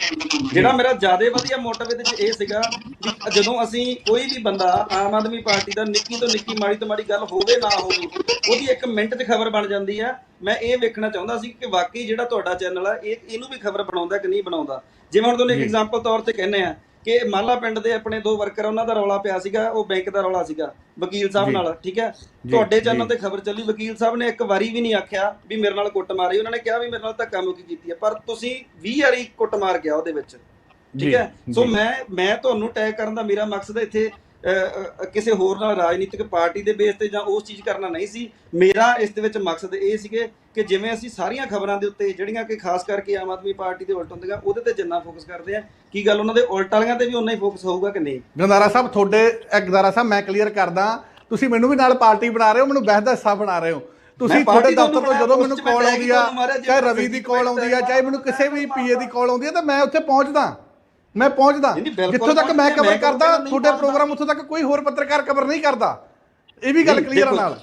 ਜਿਹੜਾ ਮੇਰਾ ਜ਼ਿਆਦਾ ਵਧੀਆ ਮੋਟਿਵ ਇਹਦੇ ਵਿੱਚ ਇਹ ਸੀਗਾ ਵੀ ਜਦੋਂ ਅਸੀਂ ਕੋਈ ਵੀ ਬੰਦਾ ਆਮ ਆਦਮੀ ਪਾਰਟੀ ਦਾ ਨਿੱਕੀ ਤੋਂ ਨਿੱਕੀ ਮਾੜੀ ਤੋਂ ਮਾੜੀ ਗੱਲ ਹੋਵੇ ਨਾ ਹੋਵੇ ਉਹਦੀ ਇੱਕ ਮਿੰਟ 'ਚ ਖਬਰ ਬਣ ਜਾਂਦੀ ਆ ਮੈਂ ਇਹ ਵੇਖਣਾ ਚਾਹੁੰਦਾ ਸੀ ਕਿ ਵਾਕਈ ਜਿਹੜਾ ਤੁਹਾਡਾ ਚੈਨਲ ਆ ਇਹ ਇਹਨੂੰ ਵੀ ਖਬਰ ਬਣਾਉਂਦਾ ਕਿ ਨਹੀਂ ਬਣਾਉਂਦਾ? ਜਿਵੇਂ ਹੁਣ ਤੁਹਾਨੂੰ ਇੱਕ। ਐਗਜ਼ਾਮਪਲ ਤੌਰ ਤੇ ਕਹਿੰਨੇ ਆ ਕਿ ਮਾਲਾ ਪਿੰਡ ਦੇ ਆਪਣੇ ਦੋ ਵਰਕਰ ਉਹਨਾਂ ਦਾ ਰੌਲਾ ਪਿਆ ਸੀਗਾ ਉਹ ਬੈਂਕ ਦਾ ਰੌਲਾ ਸੀਗਾ ਵਕੀਲ ਸਾਹਿਬ। ਨਾਲ ਠੀਕ ਹੈ ਤੁਹਾਡੇ ਚੈਨਲ। ਤੇ ਖਬਰ ਚੱਲੀ ਵਕੀਲ ਸਾਹਿਬ ਨੇ ਇੱਕ ਵਾਰੀ ਵੀ ਨਹੀਂ ਆਖਿਆ ਵੀ ਮੇਰੇ ਨਾਲ ਕੁੱਟ ਮਾਰੀ ਉਹਨਾਂ ਨੇ ਕਿਹਾ ਵੀ ਮੇਰੇ ਨਾਲ ਧੱਕਾ ਮੁੱਕੀ ਕੀਤੀ ਹੈ ਪਰ ਤੁਸੀਂ 20 ਵਾਰੀ ਕੁੱਟ ਮਾਰ ਗਿਆ ਉਹਦੇ ਵਿੱਚ ਠੀਕ ਹੈ ਸੋ। ਮੈਂ ਮੈਂ ਤੁਹਾਨੂੰ ਟੈਗ ਕਰਨ ਦਾ ਮੇਰਾ ਮਕਸਦ ਇੱਥੇ ਕਿਸੇ ਹੋਰ ਨਾਲ ਰਾਜਨੀਤਿਕ ਪਾਰਟੀ ਦੇ ਬੇਸ ਤੇ ਜਾਂ ਉਸ ਚੀਜ਼ ਕਰਨਾ ਨਹੀਂ ਸੀ ਮੇਰਾ ਇਸ ਦੇ ਵਿੱਚ ਮਕਸਦ ਇਹ ਸੀਗੇ ਕਿ ਜਿਵੇਂ ਅਸੀਂ ਸਾਰੀਆਂ ਖਬਰਾਂ ਦੇ ਉੱਤੇ ਜਿਹੜੀਆਂ ਕਿ ਖਾਸ ਕਰਕੇ ਆਮ ਆਦਮੀ ਪਾਰਟੀ ਦੇ ਉਲਟ ਹੁੰਦੀਆਂ ਉਹਦੇ ਤੇ ਜਿੰਨਾ ਫੋਕਸ ਕਰਦੇ ਆ। ਕੀ ਗੱਲ ਉਹਨਾਂ ਦੇ ਉਲਟ ਵਾਲੀਆਂ ਤੇ ਵੀ ਉਨਾ ਹੀ ਫੋਕਸ ਹੋਊਗਾ ਕਿ ਨਹੀਂ? ਗੰਦਾਰਾ ਸਾਹਿਬ ਤੁਹਾਡੇ ਇਹ ਗੰਦਾਰਾ ਸਾਹਿਬ ਮੈਂ ਕਲੀਅਰ ਕਰਦਾ ਤੁਸੀਂ ਮੈਨੂੰ ਵੀ ਨਾਲ ਪਾਰਟੀ ਬਣਾ ਰਹੇ ਹੋ ਮੈਨੂੰ ਬਹਿਸ ਦਾ ਹਿੱਸਾ ਬਣਾ ਰਹੇ ਹੋ। ਤੁਸੀਂ ਤੁਹਾਡੇ ਦਫ਼ਤਰ ਤੋਂ ਜਦੋਂ ਮੈਨੂੰ ਕਾਲ ਆਉਂਦੀ ਆ ਚਾਹੇ ਰਵੀ ਦੀ ਕਾਲ ਆਉਂਦੀ ਆ ਚਾਹੇ ਮੈਨੂੰ ਕਿਸੇ ਵੀ ਪੀਏ ਦੀ ਕਾਲ ਆਉਂਦੀ ਆ ਤਾਂ ਮੈਂ ਉੱਥੇ ਪਹੁੰਚਦਾ। ਮੈਂ ਪਹੁੰਚਦਾ। ਜਿੱਥੋਂ ਤੱਕ ਮੈਂ ਕਵਰ ਕਰਦਾ ਤੁਹਾਡੇ। ਪ੍ਰੋਗਰਾਮ ਉੱਥੋਂ ਤੱਕ ਕੋਈ ਹੋਰ ਪੱਤਰਕਾਰ ਕਵਰ ਨਹੀਂ ਕਰਦਾ। ਇਹ ਵੀ ਗੱਲ ਕਲੀਅਰ ਨਾਲ।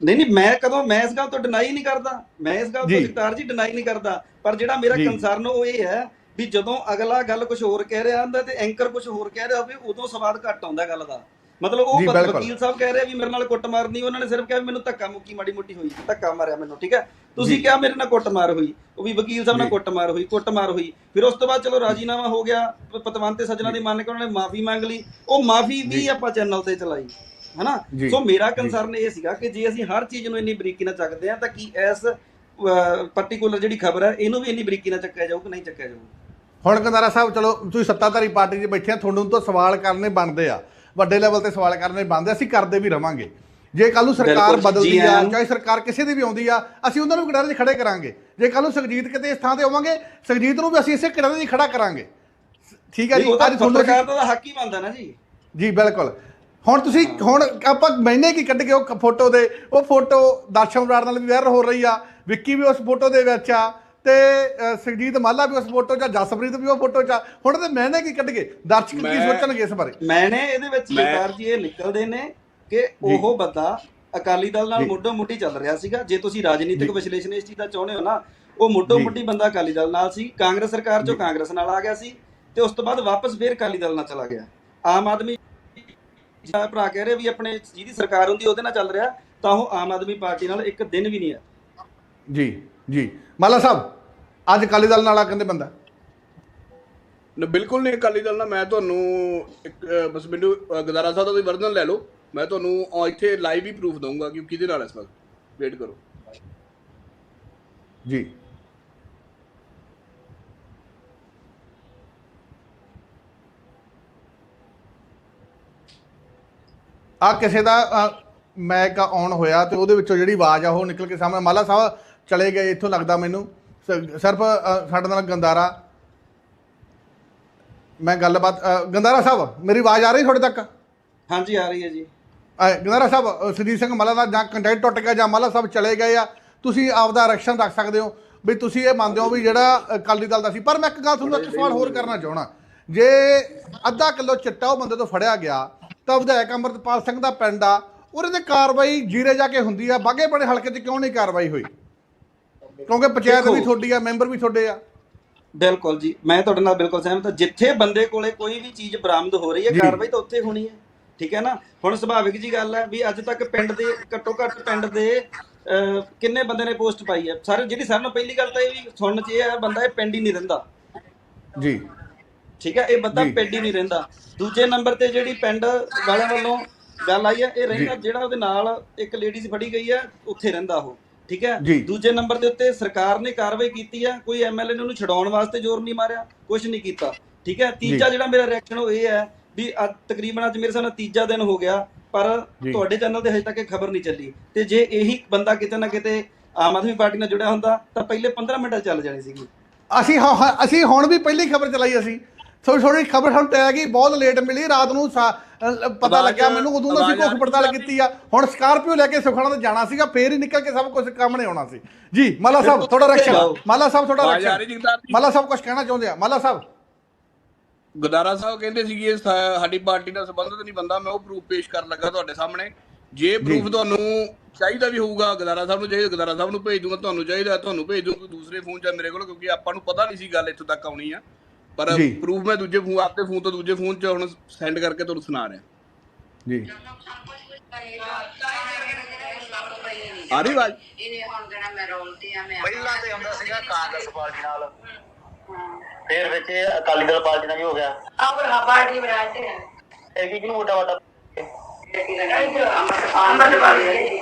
ਨਹੀਂ ਨਹੀਂ ਮੈਂ ਕਦੋਂ ਮੈਂ ਇਸ ਗੱਲ ਤੋਂ ਡਿਨਾਈ ਨਹੀਂ ਕਰਦਾ ਮੈਂ ਇਸ ਗੱਲ ਤੋਂ। ਜਗਤਾਰ ਜੀ ਡਿਨਾਈ ਨਹੀਂ ਕਰਦਾ ਪਰ ਜਿਹੜਾ ਮੇਰਾ। ਕੰਸਰਨ ਉਹ ਇਹ ਹੈ ਵੀ ਜਦੋਂ ਅਗਲਾ ਗੱਲ ਕੁਝ ਹੋਰ ਕਹਿ ਰਿਹਾ ਹੁੰਦਾ ਤੇ ਐਂਕਰ ਕੁਝ ਹੋਰ ਕਹਿ ਰਿਹਾ ਹੋਵੇ ਉਦੋਂ ਸਵਾਦ ਘੱਟ ਆਉਂਦਾ ਗੱਲ ਦਾ ਮਤਲਬ ਉਹ। ਵਕੀਲ ਸਾਹਿਬ ਕਹਿ ਰਹੇ ਵੀ ਮੇਰੇ ਨਾਲ ਕੁੱਟ ਮਾਰਨੀ ਉਹਨਾਂ ਨੇ ਸਿਰਫ ਕਿਹਾ ਮੈਨੂੰ ਧੱਕਾ ਮੁੱਕੀ ਮਾੜੀ ਮੋਟੀ ਹੋਈ ਧੱਕਾ ਮਾਰਿਆ ਮੈਨੂੰ ਠੀਕ ਹੈ ਤੁਸੀਂ। ਕਿਹਾ ਮੇਰੇ ਨਾਲ ਕੁੱਟ ਮਾਰ ਹੋਈ ਉਹ ਵੀ ਵਕੀਲ ਸਾਹਿਬ ਨਾਲ। ਕੁੱਟ ਮਾਰ ਹੋਈ ਕੁੱਟ ਮਾਰ ਹੋਈ ਫਿਰ ਉਸ ਤੋਂ ਬਾਅਦ ਚਲੋ ਰਾਜੀਨਾਮਾ ਹੋ ਗਿਆ ਪਤਵੰਤੇ ਸੱਜਣਾ ਦੀ ਮੰਨ ਕੇ ਉਹਨਾਂ ਨੇ ਮਾਫੀ ਮੰਗ ਲਈ ਉਹ ਮਾਫੀ ਵੀ। ਆਪਾਂ ਚੈਨਲ ਤੇ ਚਲਾਈ ਹਨਾ। ਸੋ ਮੇਰਾ ਕੰਸਰਨ ਇਹ ਸੀਗਾ ਕਿ ਜੇ ਅਸੀਂ ਹਰ ਚੀਜ਼ ਨੂੰ ਇੰਨੀ ਬਰੀਕੀ ਨਾਲ ਚੱਕਦੇ ਆ ਤਾਂ ਕੀ ਇਸ ਪਾਰਟਿਕੂਲਰ ਜਿਹੜੀ ਖਬਰ ਹੈ ਇਹਨੂੰ ਵੀ ਇੰਨੀ ਬਰੀਕੀ ਨਾਲ ਚੱਕਿਆ ਜਾਊ ਕਿ ਨਹੀਂ ਚੱਕਿਆ ਜਾਊ? ਹੁਣ ਗੰਦਾਰਾ ਸਾਹਿਬ ਚਲੋ ਤੁਸੀਂ ਸੱਤਾਧਾਰੀ ਪਾਰਟੀ 'ਚ ਬੈਠੇ ਆ ਤੁਹਾਨੂੰ ਤਾਂ ਸਵਾਲ ਕਰਨੇ ਬਣਦੇ ਆ। ਵੱਡੇ ਲੈਵਲ ਤੇ ਸਵਾਲ ਕਰਨੇ ਬਣਦੇ ਅਸੀਂ ਕਰਦੇ ਵੀ ਰਵਾਂਗੇ। ਜੇ ਕੱਲ ਨੂੰ ਸਰਕਾਰ ਬਦਲਦੀ ਆ। ਚਾਹੇ ਸਰਕਾਰ ਕਿਸੇ ਦੀ ਵੀ ਆਉਂਦੀ ਆ ਅਸੀਂ ਉਹਨਾਂ ਨੂੰ ਵੀ ਕਿਨਾਰੇ 'ਚ ਖੜੇ ਕਰਾਂਗੇ। ਜੇ ਕੱਲ ਨੂੰ ਸੁਖਜੀਤ ਕਿਤੇ ਇਸ ਥਾਂ ਤੇ ਆਵਾਂਗੇ ਸੁਖਜੀਤ ਨੂੰ ਵੀ ਅਸੀਂ ਇਸੇ ਕਿਨਾਰੇ 'ਚ ਖੜਾ ਕਰਾਂਗੇ। ਠੀਕ ਹੈ ਜੀ ਅੱਜ ਤੁਹਾਨੂੰ ਪੱਤਰਕਾਰ ਦਾ ਹੱਕ ਹੀ ਬਣਦਾ ਨਾ ਜੀ। ਜੀ ਬਿਲਕੁਲ। ਹੁਣ ਤੁਸੀਂ ਹੁਣ ਆਪਾਂ ਮੈਨੇ ਕੀ ਕੱਢ ਕੇ ਉਹ ਫੋਟੋ ਦੇ ਉਹ ਫੋਟੋ ਦਰਸ਼ਨ ਬਰਾੜ ਨਾਲ ਵੀ ਵਾਇਰਲ ਹੋ ਰਹੀ ਆ ਵਿੱਕੀ ਵੀ ਉਸ ਫੋਟੋ ਦੇ ਵਿੱਚ ਆ ਤੇ ਸੁਖਜੀਤ ਮਾਲਾ ਵੀ ਉਸ ਫੋਟੋ 'ਚ ਆ ਜਸਪ੍ਰੀਤ ਵੀ ਉਹ ਫੋਟੋ 'ਚ ਆ। ਹੁਣ ਤੇ ਮੈਨੇ ਕੀ ਕੱਢ ਕੇ ਦਰਸ਼ਕ ਕੀ ਸੋਚਣਗੇ ਇਸ ਬਾਰੇ? ਮੈਨੇ ਇਹਦੇ ਵਿੱਚ ਸਰਦਾਰ ਜੀ ਇਹ ਨਿਕਲਦੇ ਨੇ ਕਿ ਉਹ ਬੰਦਾ ਅਕਾਲੀ ਦਲ ਨਾਲ। ਮੁੱਢੋਂ ਮੁੱਢੀ ਚੱਲ ਰਿਹਾ ਸੀਗਾ। ਜੇ ਤੁਸੀਂ ਰਾਜਨੀਤਿਕ ਵਿਸ਼ਲੇਸ਼ਣ ਇਸ ਚੀਜ਼ ਦਾ ਚਾਹੁੰਦੇ ਹੋ ਨਾ ਉਹ ਮੁੱਢੋਂ। ਮੁੱਢੀ ਬੰਦਾ ਅਕਾਲੀ ਦਲ ਨਾਲ ਸੀ ਕਾਂਗਰਸ ਸਰਕਾਰ ਚੋਂ ਕਾਂਗਰਸ ਨਾਲ ਆ ਗਿਆ ਸੀ ਤੇ ਉਸ ਤੋਂ ਬਾਅਦ ਵਾਪਸ ਫੇਰ ਅਕਾਲੀ ਦਲ ਨਾਲ ਚਲਾ ਗਿਆ। ਆਮ ਆਦਮੀ ਜਿਹੜਾ ਭਰਾ ਕਹਿ ਰਹੇ ਵੀ ਆਪਣੇ ਜਿਹਦੀ ਸਰਕਾਰ ਹੁੰਦੀ ਉਹਦੇ ਨਾਲ ਚੱਲ ਰਿਹਾ ਤਾਂ ਉਹ ਆਮ ਆਦਮੀ ਪਾਰਟੀ ਨਾਲ ਇੱਕ ਦਿਨ ਵੀ ਨਹੀਂ ਹੈ। ਜੀ ਜੀ। ਮਾਲਾ ਸਾਹਿਬ ਅੱਜ ਅਕਾਲੀ ਦਲ ਨਾਲ ਆ ਕਹਿੰਦੇ ਬੰਦਾ। ਨਾ ਬਿਲਕੁਲ ਨਹੀਂ ਅਕਾਲੀ ਦਲ ਨਾਲ ਮੈਂ ਤੁਹਾਨੂੰ ਇੱਕ ਬਸ ਮੈਨੂੰ ਗਦਾਰਾ ਸਾਹਿਬ ਦਾ ਤੁਸੀਂ ਵਰਜਨ ਲੈ ਲਓ। ਮੈਂ ਤੁਹਾਨੂੰ ਇੱਥੇ ਲਾਈਵ ਹੀ ਪ੍ਰੂਫ ਦਊਂਗਾ ਕਿ ਕਿਹਦੇ ਨਾਲ ਹੈ ਇਸ ਵਕਤ। ਵੇਟ ਕਰੋ। ਜੀ। ਆ ਕਿਸੇ ਦਾ ਮੈਕ ਆਨ ਹੋਇਆ ਤੇ ਉਹਦੇ ਵਿੱਚੋਂ ਜਿਹੜੀ ਆਵਾਜ਼ ਆ ਉਹ ਨਿਕਲ ਕੇ ਸਾਹਮਣੇ। ਮਾਲਾ ਸਾਹਿਬ ਚਲੇ ਗਏ ਇੱਥੋਂ ਲੱਗਦਾ ਮੈਨੂੰ। ਸਿਰਫ ਸਾਡੇ ਨਾਲ ਗੰਦਾਰਾ। ਮੈਂ ਗੱਲਬਾਤ ਗੰਦਾਰਾ ਸਾਹਿਬ ਮੇਰੀ ਆਵਾਜ਼ ਆ ਰਹੀ ਤੁਹਾਡੇ ਤੱਕ? ਹਾਂਜੀ ਆ ਰਹੀ ਹੈ ਜੀ। ਗੰਦਾਰਾ ਸਾਹਿਬ ਸੁਰਜੀਤ ਸਿੰਘ ਮਾਲਾ ਦਾ ਜਾਂ ਕੰਟੈਕਟ ਟੁੱਟ ਗਿਆ ਜਾਂ ਮਾਲਾ ਸਾਹਿਬ ਚਲੇ ਗਏ ਆ ਤੁਸੀਂ ਆਪਦਾ ਆਰਕਸ਼ਨ ਰੱਖ ਸਕਦੇ ਹੋ। ਵੀ ਤੁਸੀਂ ਇਹ ਮੰਨਦੇ ਹੋ ਵੀ ਜਿਹੜਾ ਅਕਾਲੀ ਦਲ ਦਾ ਸੀ। ਪਰ ਮੈਂ ਇੱਕ ਗੱਲ ਤੁਹਾਨੂੰ ਇੱਕ ਸਵਾਲ ਹੋਰ ਕਰਨਾ ਚਾਹਣਾ ਜੇ ਅੱਧਾ ਕਿਲੋ ਚਿੱਟਾ ਉਹ ਬੰਦੇ ਤੋਂ ਫੜਿਆ ਗਿਆ ਤਾਂ ਵਿਧਾਇਕ ਅੰਮ੍ਰਿਤਪਾਲ ਸਿੰਘ ਦਾ ਪਿੰਡ ਆ ਉਹਦੇ ਤੇ ਕਾਰਵਾਈ ਜੀਰੇ ਜਾ ਕੇ ਹੁੰਦੀ ਆ ਬਾਗੇ ਬੜੇ ਹਲਕੇ 'ਚ ਕਿਉਂ ਨਹੀਂ ਕਾਰਵਾਈ ਹੋਈ? ਕਿਉਂਕਿ ਪੰਚਾਇਤ ਵੀ। ਤੁਹਾਡੀ ਆ ਮੈਂਬਰ ਵੀ ਤੁਹਾਡੇ ਆ। ਬਿਲਕੁਲ ਜੀ ਮੈਂ ਤੁਹਾਡੇ ਨਾਲ ਬਿਲਕੁਲ ਸਹਿਮਤ ਹਾਂ। ਜਿੱਥੇ ਬੰਦੇ ਕੋਲੇ ਕੋਈ ਵੀ ਚੀਜ਼ ਬਰਾਮਦ ਹੋ ਰਹੀ ਹੈ। ਕਾਰਵਾਈ ਤਾਂ ਉੱਥੇ ਹੋਣੀ ਹੈ। ਠੀਕ ਹੈ ਨਾ? ਹੁਣ ਸੁਭਾਵਿਕ ਜੀ ਗੱਲ ਹੈ ਵੀ ਅੱਜ ਤੱਕ ਪਿੰਡ ਦੇ ਘੱਟੋ ਘੱਟ ਪਿੰਡ ਦੇ ਕਿੰਨੇ ਬੰਦੇ ਨੇ ਪੋਸਟ ਪਾਈ ਹੈ? ਸਾਰੇ ਜਿਹੜੀ ਸਾਰਿਆਂ ਨੂੰ ਪਹਿਲੀ ਗੱਲ ਤਾਂ ਇਹ ਵੀ ਸੁਣਨ ਚ ਇਹ ਹੈ ਬੰਦਾ ਇਹ ਪਿੰਡ ਹੀ ਨਹੀਂ ਰਹਿੰਦਾ। ਜੀ। ਠੀਕ ਹੈ ਇਹ ਬੰਦਾ। ਪਿੰਡ ਹੀ ਨਹੀਂ ਰਹਿੰਦਾ। ਦੂਜੇ ਨੰਬਰ ਤੇ ਜਿਹੜੀ ਪਿੰਡ ਵਾਲਿਆਂ ਵੱਲੋਂ ਗੱਲ ਆਈ ਹੈ ਇਹ ਰਹਿੰਦਾ ਜਿਹੜਾ ਉਹਦੇ ਨਾਲ ਇੱਕ ਲੇਡੀਜ਼ ਫੜੀ ਗਈ ਹੈ ਉੱਥੇ ਰਹਿੰਦਾ ਉਹ ਠੀਕ ਹੈ। ਦੂਜੇ ਨੰਬਰ ਦੇ ਉੱਤੇ ਸਰਕਾਰ ਨੇ ਕਾਰਵਾਈ ਕੀਤੀ ਹੈ ਕੋਈ ਐਮਐਲਏ ਨੇ ਉਹਨੂੰ ਛਡਾਉਣ ਵਾਸਤੇ ਜ਼ੋਰ ਨਹੀਂ ਮਾਰਿਆ ਕੁਝ ਨਹੀਂ ਕੀਤਾ ਠੀਕ ਹੈ। ਤੀਜਾ ਜਿਹੜਾ ਮੇਰਾ ਰਿਐਕਸ਼ਨ ਉਹ ਇਹ ਹੈ ਵੀ ਅੱਜ ਤਕਰੀਬਨ ਅੱਜ ਮੇਰੇ ਸਾਹਮਣੇ ਤੀਜਾ ਦਿਨ ਹੋ ਗਿਆ ਪਰ। ਤੁਹਾਡੇ ਚੈਨਲ ਤੇ ਹਜੇ ਤੱਕ ਇਹ ਖਬਰ ਨਹੀਂ ਚੱਲੀ। ਤੇ ਜੇ ਇਹੀ ਬੰਦਾ ਕਿਤੇ ਨਾ ਕਿਤੇ ਆਮ ਆਦਮੀ ਪਾਰਟੀ ਨਾਲ ਜੁੜਿਆ ਹੁੰਦਾ ਤਾਂ ਪਹਿਲੇ 15 ਮਿੰਟਾਂ ਚੱਲ ਜਾਣੀ ਸੀਗੀ। ਅਸੀਂ ਅਸੀਂ ਹੁਣ ਵੀ ਪਹਿਲੀ ਖਬਰ ਚਲਾਈ ਅਸੀਂ। ਥੋੜੀ ਥੋੜੀ ਖਬਰ ਸਾਨੂੰ ਟੈਗ ਹੀ ਬਹੁਤ ਲੇਟ ਮਿਲੀ ਰਾਤ ਨੂੰ ਸਾ- ਪਤਾ ਲੱਗਿਆ ਮੈਨੂੰ ਉਦੋਂ ਦਾ ਅਸੀਂ ਭੁੱਖ ਪੜਤਾਲ ਕੀਤੀ ਆ। ਹੁਣ ਸਕਾਰਪੀਓ ਲੈ ਕੇ ਸੁਖਣਾ ਤੇ ਜਾਣਾ ਸੀਗਾ ਫੇਰ ਹੀ ਨਿਕਲ ਕੇ ਸਭ ਕੁਝ ਕੰਮ ਨੇ ਆਉਣਾ ਸੀ। ਜੀ ਮਾਲਾ ਸਾਹਿਬ ਥੋੜਾ ਰੈਕਸ਼ਨ ਮਾਲਾ ਸਾਹਿਬ ਥੋੜਾ ਆਵਾਜ਼ ਆ ਰਹੀ ਰੈਕਸ਼ਨ ਜਗਤਾਰ ਜੀ। ਮਾਲਾ ਸਾਹਿਬ ਕੁਝ ਕਹਿਣਾ ਚਾਹੁੰਦੇ ਆ? ਮਾਲਾ ਸਾਹਿਬ। ਗਦਾਰਾ ਸਾਹਿਬ ਕਹਿੰਦੇ ਸੀਗੇ ਇਹ ਸਾ- ਸਾਡੀ ਪਾਰਟੀ ਨਾਲ ਸੰਬੰਧਿਤ ਨਹੀਂ ਬੰਦਾ ਮੈਂ ਉਹ ਪ੍ਰੂਫ ਪੇਸ਼ ਕਰਨ ਲੱਗਾ ਤੁਹਾਡੇ ਸਾਹਮਣੇ। ਜੇ ਪ੍ਰੂਫ ਤੁਹਾਨੂੰ ਚਾਹੀਦਾ ਵੀ ਹੋਊਗਾ ਗਦਾਰਾ ਸਾਹਿਬ ਨੂੰ ਚਾਹੀਦਾ ਗਦਾਰਾ ਸਾਹਿਬ ਨੂੰ ਭੇਜ ਦੂੰਗਾ ਤੁਹਾਨੂੰ ਚਾਹੀਦਾ ਤੁਹਾਨੂੰ ਭੇਜ ਦੂੰਗਾ ਦੂਸਰੇ ਫੋਨ ਆ ਮੇਰੇ ਕੋਲ ਕਿਉਂਕਿ ਆਪਾਂ ਨੂੰ ਪਤਾ ਨਹੀਂ ਸੀ ਗੱਲ ਇੱਥੋਂ ਤੱਕ ਆਉਣੀ ਆ। ਪਰ। ਪ੍ਰੂਫ ਮੈਂ ਦੂਜੇ ਫੋਨ ਆਪਦੇ ਫੋਨ ਤੋਂ ਦੂਜੇ ਫੋਨ 'ਚ ਹੁਣ ਸੈਂਡ ਕਰਕੇ ਤੁਹਾਨੂੰ ਸੁਣਾ ਰਿਹਾ। ਜੀ। ਆ ਰਹੀ ਆਵਾਜ਼। ਇਹਨੇ ਹੁਣ ਮੈਂ ਰੋਲਦੀ ਆ ਮੈਂ ਪਹਿਲਾਂ ਤੇ ਹੁੰਦਾ ਸੀਗਾ ਕਾਂਗਰਸ ਪਾਰਟੀ ਨਾਲ। ਫਿਰ ਵਿੱਚ ਅਕਾਲੀ ਦਲ ਪਾਰਟੀ ਨਾਲ ਵੀ ਹੋ ਗਿਆ। ਆਪ ਪਾਰਟੀ ਬਣਾਤੇ ਹੈ। ਇਹ ਕੀ ਕਿਨੂੰ ਮੋਟਾ ਮੋਟਾ? ਅਮਰ ਵਾਲੀ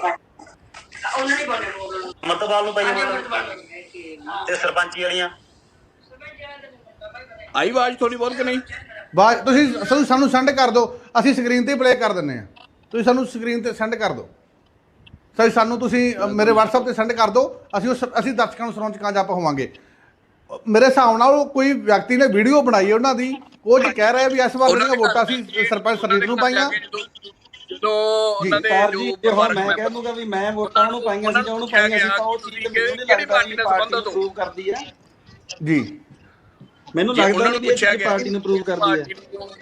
ਉਹਨਾਂ ਨੇ ਬੋਲੇ ਬੋਲਣ। ਮਤਵਾਲ ਨੂੰ ਪਾਈ ਵੋਟ ਤੇ ਸਰਪੰਚੀ ਵਾਲੀਆਂ। ਆਈ ਆਵਾਜ਼ ਥੋੜੀ ਬਹੁਤ ਕਿ ਨਹੀਂ? ਬਾਅਦ ਤੁਸੀਂ ਸਾਨੂੰ ਸਾਨੂੰ ਸੈਂਡ ਕਰ ਦਿਓ। ਅਸੀਂ ਸਕਰੀਨ ਤੇ ਪਲੇ ਕਰ ਦਿੰਨੇ ਆ ਤੁਸੀਂ ਸਾਨੂੰ ਸਕਰੀਨ ਤੇ ਸੈਂਡ ਕਰ ਦਿਓ। ਸਹੀ ਸਾਨੂੰ ਤੁਸੀਂ ਅ, ਮੇਰੇ WhatsApp ਤੇ ਸੈਂਡ ਕਰ ਦਿਓ। ਅਸੀਂ ਉਸ ਅਸੀਂ ਦਰਸ਼ਕਾਂ ਨੂੰ ਸੁਣਾਉਣ ਚ ਕਾਮਯਾਬ ਹੋਵਾਂਗੇ। ਅ, ਮੇਰੇ ਹਿਸਾਬ ਨਾਲ ਉਹ ਕੋਈ ਵਿਅਕਤੀ ਨੇ ਵੀਡੀਓ ਬਣਾਈ ਹੈ ਉਹਨਾਂ ਦੀ। ਉਹ ਜੀ ਕਹਿ ਰਿਹਾ ਵੀ ਇਸ ਵਾਰ ਜਿਹੜੀਆਂ ਵੋਟਾਂ ਸੀ ਸਰਪੰਚ ਸਰਜੀਤ ਨੂੰ ਪਾਈਆਂ। ਜਦੋਂ- ਉਹਨਾਂ ਦੇ ਸਰ ਜੋ ਜੀ ਜੇ ਹੁਣ ਪਰਿਵਾਰਕ ਮੈਂ ਕਹਿ ਦੂੰਗਾ ਵੀ ਮੈਂ ਵੋਟਾਂ ਨੂੰ ਪਾਈਆਂ ਸੀ ਜਾਂ ਉਹਨੂੰ ਪਾਈਆਂ ਸੀ ਤਾਂ ਉਹ ਚੀਜ਼ ਤੇ ਮੈਨੂੰ ਨਹੀਂ ਕਿਹੜੀ ਲੱਗਦਾ ਪਾਰਟੀ ਵੀ ਨਾਲ ਪਾਰਟੀ ਸੰਬੰਧਤ ਨੂੰ ਪ੍ਰੂਵ ਕਰਦੀ ਹੈ। ਜੀ। ਮੈਨੂੰ ਲੱਗਦਾ ਨਹੀਂ ਪੁੱਛਿਆ ਗਿਆ ਪਾਰਟੀ ਨੂੰ ਪ੍ਰੂਵ ਕਰਦੀ ਹੈ।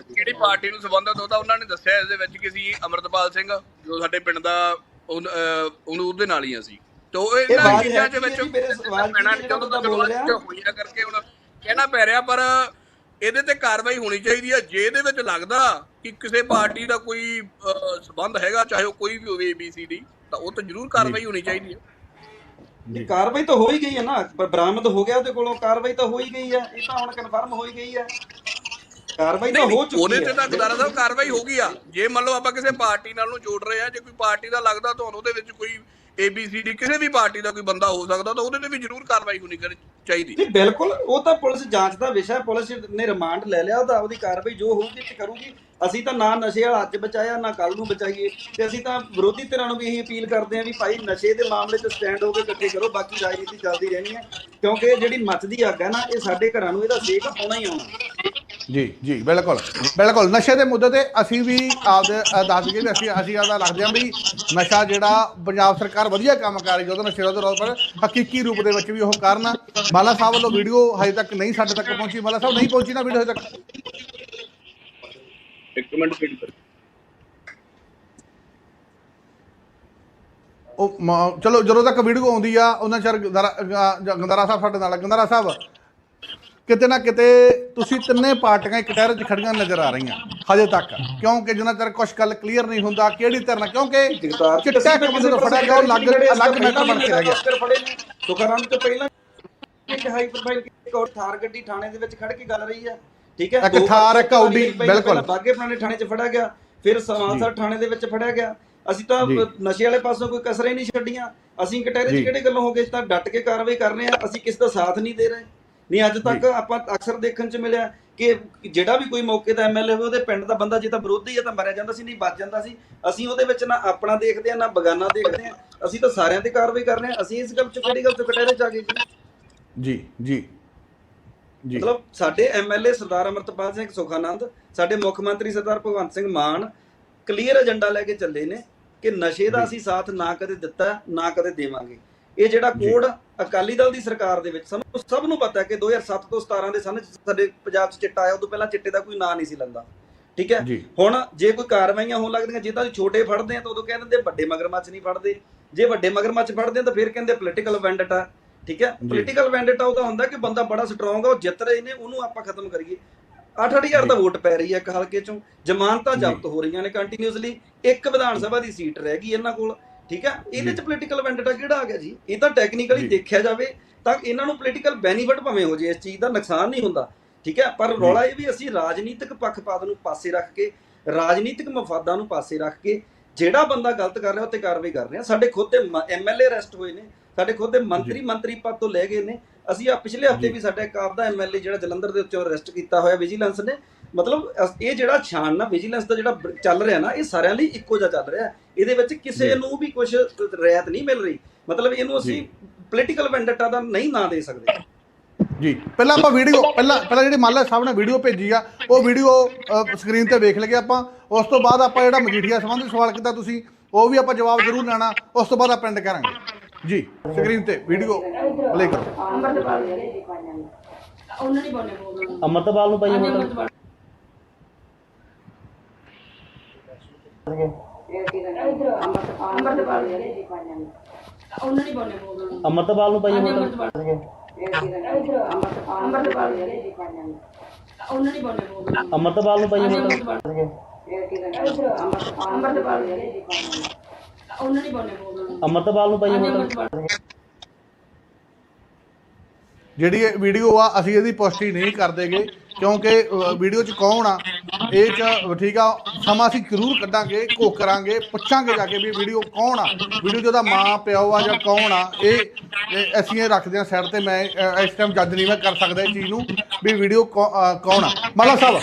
ਕਿਹੜੀ ਪਾਰਟੀ ਨੂੰ ਸੰਬੰਧਤ ਉਹਦਾ ਉਹਨਾਂ ਨੇ ਦੱਸਿਆ ਇਸ ਦੇ ਵਿੱਚ ਕਿ ਅਸੀਂ ਅਮਰਤਪਾਲ ਸਿੰਘ ਜੋ ਸਾਡੇ ਪਿੰਡ ਦਾ ਉਹਨ- ਉਹਦੇ ਨਾਲ ਹੀ ਅਸੀਂ। ਤੇ ਇਹਨਾਂ ਚੀਜ਼ਾਂ ਹੈ ਦੇ ਵਿੱਚ ਪੈਣਾ ਜਦੋਂ ਤੱਕ। ਹੋਈਆਂ ਕਰਕੇ ਹੁਣ ਕਹਿਣਾ ਪੈ ਰਿਹਾ ਪਰ ਇਹਦੇ ਤੇ ਕਾਰਵਾਈ ਹੋਣੀ ਚਾਹੀਦੀ ਹੈ ਜੇ ਇਹਦੇ ਵਿੱਚ ਲੱਗਦਾ ਕਿ ਕਿਸੇ ਪਾਰਟੀ ਦਾ ਕੋਈ ਸੰਬੰਧ ਹੈਗਾ ਚਾਹੇ ਉਹ ਕੋਈ ਵੀ ਹੋਵੇ ABCD ਤਾਂ ਉਹ ਤਾਂ ਜ਼ਰੂਰ ਕਾਰਵਾਈ ਹੋਣੀ ਚਾਹੀਦੀ ਹੈ ਇਹ ਕਾਰਵਾਈ ਤਾਂ ਹੋ ਹੀ ਗਈ ਹੈ ਨਾ ਬ- ਬਰਾਮਦ ਹੋ ਗਿਆ ਉਹਦੇ ਕੋਲੋਂ ਕਾਰਵਾਈ ਤਾਂ ਹੋ ਹੀ ਗਈ ਹੈ ਇਹ ਤਾਂ ਹੁਣ ਕਨਫਰਮ ਹੋ ਹੀ ਗਈ ਹੈ। ਕਾਰਵਾਈ ਤਾਂ ਹੋ ਚੁੱਕੀ ਹੈ ਉਹਦੇ ਤੇ ਤਾਂ ਗਦਾਰਾ ਸਾਹਿਬ ਕਾਰਵਾਈ ਹੋ ਗਈ ਆ। ਜੇ ਮੰਨ ਲਓ ਆਪਾਂ ਕਿਸੇ ਪਾਰਟੀ ਨਾਲ ਨੂੰ ਜੋੜ ਰਹੇ ਆ ਜੇ ਕੋਈ ਪਾਰਟੀ ਦਾ ਲੱਗਦਾ ਤੁਹਾਨੂੰ ਉਹਦੇ ਵਿੱਚ ਕੋਈ ABCD ਕਿਸੇ ਵੀ ਪਾਰਟੀ ਦਾ ਕੋਈ ਬੰਦਾ ਹੋ ਸਕਦਾ, ਤਾਂ ਉਹਦੇ ਤੇ ਵੀ ਜ਼ਰੂਰ ਕਾਰਵਾਈ ਹੋਣੀ ਚਾਹੀਦੀ। ਨਹੀਂ ਬਿਲਕੁਲ, ਉਹ ਤਾਂ ਪੁਲਿਸ ਜਾਂਚ ਦਾ ਵਿਸ਼ਾ ਪੁਲਿਸ ਨੇ ਰਿਮਾਂਡ ਲੈ ਲਿਆ, ਉਹਦਾ ਉਹਦੀ ਕਾਰਵਾਈ ਜੋ ਹੋਊਗੀ ਤੇ ਕਰੂਗੀ। ਅਸੀਂ ਤਾਂ ਨਾ ਨਸ਼ੇ ਵਾਲਾ ਅੱਜ ਬਚਾਇਆ, ਨਾ ਕੱਲ ਨੂੰ ਬਚਾਈਏ, ਤੇ ਅਸੀਂ ਤਾਂ ਵਿਰੋਧੀ ਧਿਰਾਂ ਨੂੰ ਵੀ ਇਹੀ ਅਪੀਲ ਕਰਦੇ ਹਾਂ ਵੀ ਭਾਈ ਨਸ਼ੇ ਦੇ ਮਾਮਲੇ 'ਚ ਸਟੈਂਡ ਹੋ ਕੇ ਇਕੱਠੇ ਕਰੋ, ਬਾਕੀ ਰਾਜਨੀਤੀ ਚੱਲਦੀ ਰਹਿਣੀ ਹੈ, ਕਿਉਂਕਿ ਇਹ ਜਿਹੜੀ ਮੱਚਦੀ ਅੱਗ ਹੈ ਨਾ, ਇਹ ਸਾਡੇ ਘਰਾਂ ਨੂੰ ਇਹਦਾ ਸੇਕ ਆਉਣਾ ਹੀ ਆਉਣਾ। ਜੀ ਜੀ ਬਿਲਕੁਲ ਬਿਲਕੁਲ। ਨਸ਼ੇ ਦੇ ਮੁੱਦੇ ਤੇ ਅਸੀਂ ਵੀ ਆਪਦੇ ਦੱਸ ਵੀ ਅਸੀਂ ਅਸੀਂ ਆਦਾ ਰੱਖਦੇ ਹਾਂ ਵੀ ਨਸ਼ਾ ਜਿਹੜਾ ਪੰਜਾਬ ਸਰਕਾਰ ਵਧੀਆ ਕੰਮ ਕਰ ਰਹੀ ਜਦੋਂ ਨਸ਼ੇ ਦਾ ਰੋਲ ਪਰ ਹਕੀਕੀ ਰੂਪ ਦੇ ਵਿੱਚ ਵੀ ਉਹ ਕਰਨ ਮਾਲਾ ਸਾਹਿਬ ਵੱਲੋਂ ਵੀਡੀਓ ਹਜੇ ਤੱਕ ਨਹੀਂ ਸਾਡੇ ਤੱਕ ਪਹੁੰਚੀ ਮਾਲਾ ਸਾਹਿਬ ਨਹੀਂ ਪਹੁੰਚੀ ਨਾ ਵੀਡੀਓ ਹਜੇ ਤੱਕ। ਇੱਕ ਮਿੰਟ ਵੇਟ ਕਰੋ। ਉਹ ਚਲੋ ਜਦੋਂ ਤੱਕ ਵੀਡੀਓ ਆਉਂਦੀ ਆ ਉਹਨਾਂ ਚਿਰ ਗੰਦਾਰਾ ਸਾਹਿਬ ਸਾਡੇ ਨਾਲ ਆ। ਗੰਦਾਰਾ ਸਾਹਿਬ ਕਿਤੇ ਨਾ ਕਿਤੇ ਤੁਸੀਂ ਤਿੰਨੇ ਪਾਰਟੀਆਂ ਇੱਕ ਟਹਿਰ 'ਚ ਖੜੀਆਂ ਨਜ਼ਰ ਆ ਰਹੀਆਂ ਹਜੇ ਤੱਕ ਕਿਉਂਕਿ ਜਿੰਨਾ ਚਿਰ ਕੁਝ ਗੱਲ ਕਲੀਅਰ ਨਹੀਂ ਹੁੰਦਾ ਕਿਹੜੀ ਧਿਰ ਕਿਉਂਕਿ ਚਿੱਟਾ ਤੋਂ ਕਿਸੇ ਫੜਿਆ ਗਿਆ ਅਲੱਗ ਅਲੱਗ ਮੈਟਰ ਬਣ ਕੇ ਰਹਿ ਗਿਆ ਸੁਖਰਾਮ ਤੋਂ ਪਹਿਲਾਂ ਇੱਕ ਹਾਈ ਪ੍ਰੋਫਾਈਲ ਇੱਕ ਹੋਰ ਥਾਰ ਗੱਡੀ ਥਾਣੇ ਦੇ ਵਿੱਚ ਖੜ ਕੇ ਗੱਲ ਰਹੀ ਹੈ ਠੀਕ ਹੈ ਇੱਕ ਥਾਰ, ਇੱਕ ਪਹਿਲਾਂ ਬਿਲਕੁਲ। ਬਾਗੇ ਪੁਰਾਣੇ ਥਾਣੇ 'ਚ ਫੜਿਆ ਗਿਆ ਫਿਰ ਸਮਾਨਸਰ ਥਾਣੇ ਦੇ ਵਿੱਚ ਫੜਿਆ ਗਿਆ ਅਸੀਂ ਤਾਂ। ਨਸ਼ੇ ਵਾਲੇ ਪਾਸੋਂ ਕੋਈ ਕਸਰ ਨਹੀਂ ਛੱਡੀਆਂ ਅਸੀਂ ਕਟਹਿਰੇ 'ਚ। ਕਿਹੜੇ ਗੱਲੋਂ ਹੋ ਗਏ ਤਾਂ ਡਟ ਕੇ ਕਾਰਵਾਈ ਕਰ ਰਹੇ ਆ ਅਸੀਂ ਕਿਸ ਦਾ ਸਾਥ ਨਹੀਂ ਦੇ ਰਹੇ ਨਹੀਂ ਅੱਜ ਤੱਕ ਆਪਾਂ ਅਕਸਰ ਦੇਖਣ 'ਚ ਮਿਲਿਆ ਕਿ ਜਿਹੜਾ ਵੀ ਕੋਈ ਮੌਕੇ ਦਾ ਐਮਐਲਏ ਹੋਵੇ ਉਹਦੇ ਪਿੰਡ ਦਾ ਬੰਦਾ ਜੇ ਤਾਂ ਵਿਰੋਧੀ ਹੈ ਤਾਂ ਮਰਿਆ ਜਾਂਦਾ ਸੀ ਨਹੀਂ ਬਚ ਜਾਂਦਾ ਸੀ। ਅਸੀਂ ਉਹਦੇ ਵਿੱਚ ਨਾ ਆਪਣਾ ਦੇਖਦੇ ਆ ਨਾ ਬਗਾਨਾ ਦੇਖਦੇ ਆ। ਅਸੀਂ ਤਾਂ ਸਾਰਿਆਂ ਤੇ ਕਾਰਵਾਈ ਕਰ ਰਹੇ ਆ। ਅਸੀਂ ਇਸ ਗੱਲ 'ਚ ਕਿਹੜੀ ਗੱਲ 'ਚ ਕਟਹਿਰੇ 'ਚ ਆ ਗਏ ਜੀ? ਜੀ ਜੀ। ਮਤਲਬ ਸਾਡੇ ਐਮਐਲਏ ਸਰਦਾਰ ਅਮਰਤਪਾਲ ਸਿੰਘ ਸੁਖਾਨੰਦ ਸਾਡੇ ਮੁੱਖ ਮੰਤਰੀ ਸਰਦਾਰ ਭਗਵੰਤ ਸਿੰਘ ਮਾਨ ਕਲੀਅਰ ਏਜੰਡਾ ਲੈ ਕੇ ਚੱਲੇ ਨੇ ਕਿ ਨਸ਼ੇ ਦਾ ਅਸੀਂ ਸਾਥ ਨਾ ਕਦੇ ਦਿੱਤਾ ਨਾ ਕਦੇ ਦੇਵਾਂਗੇ। ਇਹ ਜਿਹੜਾ ਕੋਡ ਅਕਾਲੀ ਦਲ ਦੀ ਸਰਕਾਰ ਦੇ ਵਿੱਚ ਸਾਨੂੰ ਸਭ ਨੂੰ ਪਤਾ ਹੈ ਕਿ 2007 ਤੋਂ 17 ਦੇ ਸਨ ਸਾਡੇ ਪੰਜਾਬ 'ਚ ਚਿੱਟਾ ਆਇਆ ਉਦੋਂ ਪਹਿਲਾਂ ਚਿੱਟੇ ਦਾ ਕੋਈ ਨਾਂ ਨਹੀਂ ਸੀ ਲੈਂਦਾ। ਠੀਕ ਹੈ। ਹੁਣ ਜੇ ਕੋਈ ਕਾਰਵਾਈਆਂ ਹੋਣ ਲੱਗਦੀਆਂ ਜੇ ਤਾਂ ਛੋਟੇ ਫੜਦੇ ਆ ਤਾਂ ਉਦੋਂ ਕਹਿ ਦਿੰਦੇ ਵੱਡੇ ਮਗਰਮੱਛ ਨਹੀਂ ਫੜਦੇ। ਜੇ ਵੱਡੇ ਮਗਰਮੱਛ ਫੜਦੇ ਆ ਤਾਂ ਫਿਰ ਕਹਿੰਦੇ ਪੋਲੀਟੀਕਲ ਵੈਂਡਟਾ ਠੀਕ ਹੈ। ਪੋਲੀਟੀਕਲ ਵੈਂਡਟਾ ਉਹ ਤਾਂ ਹੁੰਦਾ ਕਿ ਬੰਦਾ ਬੜਾ ਸਟਰੋਂਗ ਆ ਉਹ ਜਿੱਤ ਰਹੇ ਨੇ ਉਹਨੂੰ ਆਪਾਂ ਖਤਮ ਕਰੀਏ। 8-8000 ਤਾਂ ਵੋਟ ਪੈ ਰਹੀ ਹੈ ਇੱਕ ਹਲਕੇ ਚੋਂ। ਜ਼ਮਾਨਤਾਂ ਜ਼ਬਤ ਹੋ ਰਹੀਆਂ ਨੇ ਕੰਟੀਨਿਊਸਲੀ ਇੱਕ ਵਿਧਾਨ ਸਭਾ ਦੀ ਸੀਟ ਰਹਿ ਗਈ ਇਹਨਾਂ ਕੋਲ। ਠੀਕ ਹੈ ਇਹਦੇ ਚ ਪੋਲੀਟੀਕਲ ਵੈਂਡਟਾ ਕਿਹੜਾ ਆ ਗਿਆ ਜੀ? ਇਹ ਤਾਂ ਟੈਕਨੀਕਲੀ। ਦੇਖਿਆ ਜਾਵੇ ਤਾਂ ਇਹਨਾਂ ਨੂੰ ਪੋਲੀਟੀਕਲ ਬੈਨੀਫਿਟ ਭਾਵੇਂ ਹੋ ਜੇ ਇਸ ਚੀਜ਼ ਦਾ ਨੁਕਸਾਨ ਨਹੀਂ ਹੁੰਦਾ। ਠੀਕ ਹੈ ਪਰ ਰੌਲਾ ਇਹ ਵੀ ਅਸੀਂ ਰਾਜਨੀਤਿਕ ਪੱਖਪਾਤ ਨੂੰ ਪਾਸੇ ਰੱਖ ਕੇ ਰਾਜਨੀਤਿਕ ਮਫਾਦਾਂ ਨੂੰ ਪਾਸੇ ਰੱਖ ਕੇ ਜਿਹੜਾ ਬੰਦਾ ਗਲਤ ਕਰ ਰਿਹਾ ਉਹ ਤੇ ਕਾਰਵਾਈ ਕਰ ਰਹੇ ਆ। ਸਾਡੇ ਖੁਦ ਦੇ ਐਮਐਲਏ ਅਰੈਸਟ ਹੋਏ ਨੇ। ਸਾਡੇ ਖੁਦ ਦੇ ਮੰਤਰੀ ਮੰਤਰੀ ਪਦ ਤੋਂ ਲੈ ਗਏ ਨੇ। ਅਸੀਂ ਆ ਪਿਛਲੇ ਹਫ਼ਤੇ। ਵੀ ਸਾਡਾ ਇੱਕ ਆਪਦਾ ਐਮਐਲਏ ਜਿਹੜਾ ਜਲੰਧਰ ਦੇ ਉੱਤੇ ਅਰੈਸਟ ਕੀਤਾ ਹੋਇਆ ਵਿਜੀਲੈਂਸ ਨੇ ਮਤਲਬ ਇਹ ਜਿਹੜਾ ਛਾਣ ਨਾ ਵਿਜੀਲੈਂਸ ਦਾ ਜਿਹੜਾ ਚੱਲ ਰਿਹਾ ਨਾ ਇਹ ਸਾਰਿਆਂ ਲਈ ਇੱਕੋ ਜਿਹਾ ਚੱਲ ਰਿਹਾ। ਇਹਦੇ ਵਿੱਚ ਕਿਸੇ। ਨੂੰ ਵੀ ਕੁਝ ਰਿਆਇਤ ਨਹੀਂ ਮਿਲ ਰਹੀ। ਮਤਲਬ ਇਹਨੂੰ ਅਸੀਂ। ਪੋਲੀਟੀਕਲ ਵੈਂਡਟਾ ਦਾ ਨਹੀਂ ਨਾਂ ਦੇ ਸਕਦੇ। ਜੀ। ਪਹਿਲਾਂ ਆਪਾਂ ਵੀਡੀਓ ਪਹਿਲਾਂ ਪਹਿਲਾਂ ਜਿਹੜੀ ਮਾਲਾ ਸਾਹਿਬ ਨੇ ਵੀਡੀਓ ਭੇਜੀ ਆ ਉਹ ਵੀਡੀਓ ਸਕਰੀਨ ਤੇ ਵੇਖ ਲਈਏ ਆਪਾਂ। ਉਸ ਤੋਂ ਬਾਅਦ ਆਪਾਂ ਜਿਹੜਾ ਮਜੀਠੀਆ ਸੰਬੰਧੀ ਸਵਾਲ ਕੀਤਾ ਤੁਸੀਂ ਉਹ ਵੀ ਆਪਾਂ ਜਵਾਬ ਜ਼ਰੂਰ ਲੈਣਾ। ਉਸ ਤੋਂ ਬਾਅਦ ਆਪਾਂ ਐਂਡ ਕਰਾਂਗੇ। ਜੀ। ਸਕਰੀਨ ਤੇ ਵੀਡੀਓ ਪਲੇ ਕਰੋ। ਅੰਮ੍ਰਿਤਪਾਲ ਨੇ ਉਹਨਾਂ ਨੇ। ਬੋਲੇ ਬੋਲ ਅਮਰਤਪਾਲ ਨੂੰ ਪਾਈ ਅਮਰਤਪਾਲ ਨੇ ਉਹਨਾਂ ਨੇ ਬੋਲੇ ਬੋਲ ਅਮਰਤਪਾਲ ਨੂੰ ਪਾਈ ਅਮਰਤਪਾਲ ਅੰਮ੍ਰਿਤਪਾਲ ਨੇ ਉਹਨਾਂ ਨੇ ਬੋਲੇ ਬੋਲ ਅਮਰਤਪਾਲ ਨੂੰ ਪਾਈ ਅਮਰਤਪਾਲ ਅੰਮ੍ਰਿਤਪਾਲ ਜੀ ਪਾਈਆਂ ਨੇ ਉਹਨਾਂ ਨੇ ਬੋਲੇ ਬੋਲ ਅਮਰਤਪਾਲ ਨੂੰ ਪਾਈ ਅਮਰਤਪਾਲ ਜਿਹੜੀ ਇਹ ਵੀਡੀਓ ਆ, ਅਸੀਂ ਇਹਦੀ ਪੁਸ਼ਟੀ ਨਹੀਂ ਕਰਦੇਗੇ, ਕਿਉਂਕਿ ਵੀਡੀਓ 'ਚ ਕੌਣ ਆ, ਇਹ 'ਚ, ਠੀਕ ਆ, ਸਮਾਂ ਅਸੀਂ ਜ਼ਰੂਰ ਕੱਢਾਂਗੇ ਕੋ ਕਰਾਂਗੇ, ਪੁੱਛਾਂਗੇ ਜਾ ਕੇ ਵੀ ਵੀਡੀਓ ਕੌਣ ਆ। ਵੀਡੀਓ 'ਚ ਉਹਦਾ ਮਾਂ, ਪਿਓ ਆ ਜਾਂ ਕੌਣ ਆ, ਇਹ ਅਸੀਂ ਇਹ ਰੱਖਦੇ ਹਾਂ ਸਾਈਡ ਤੇ, ਮੈਂ ਇਸ ਟਾਈਮ ਜੱਜ ਨਹੀਂ ਮੈਂ ਕਰ ਸਕਦਾ ਇਹ ਚੀਜ਼ ਨੂੰ ਵੀ ਵੀਡੀਓ ਕੌਣ ਆ। ਮਾਲਾ ਸਾਹਿਬ,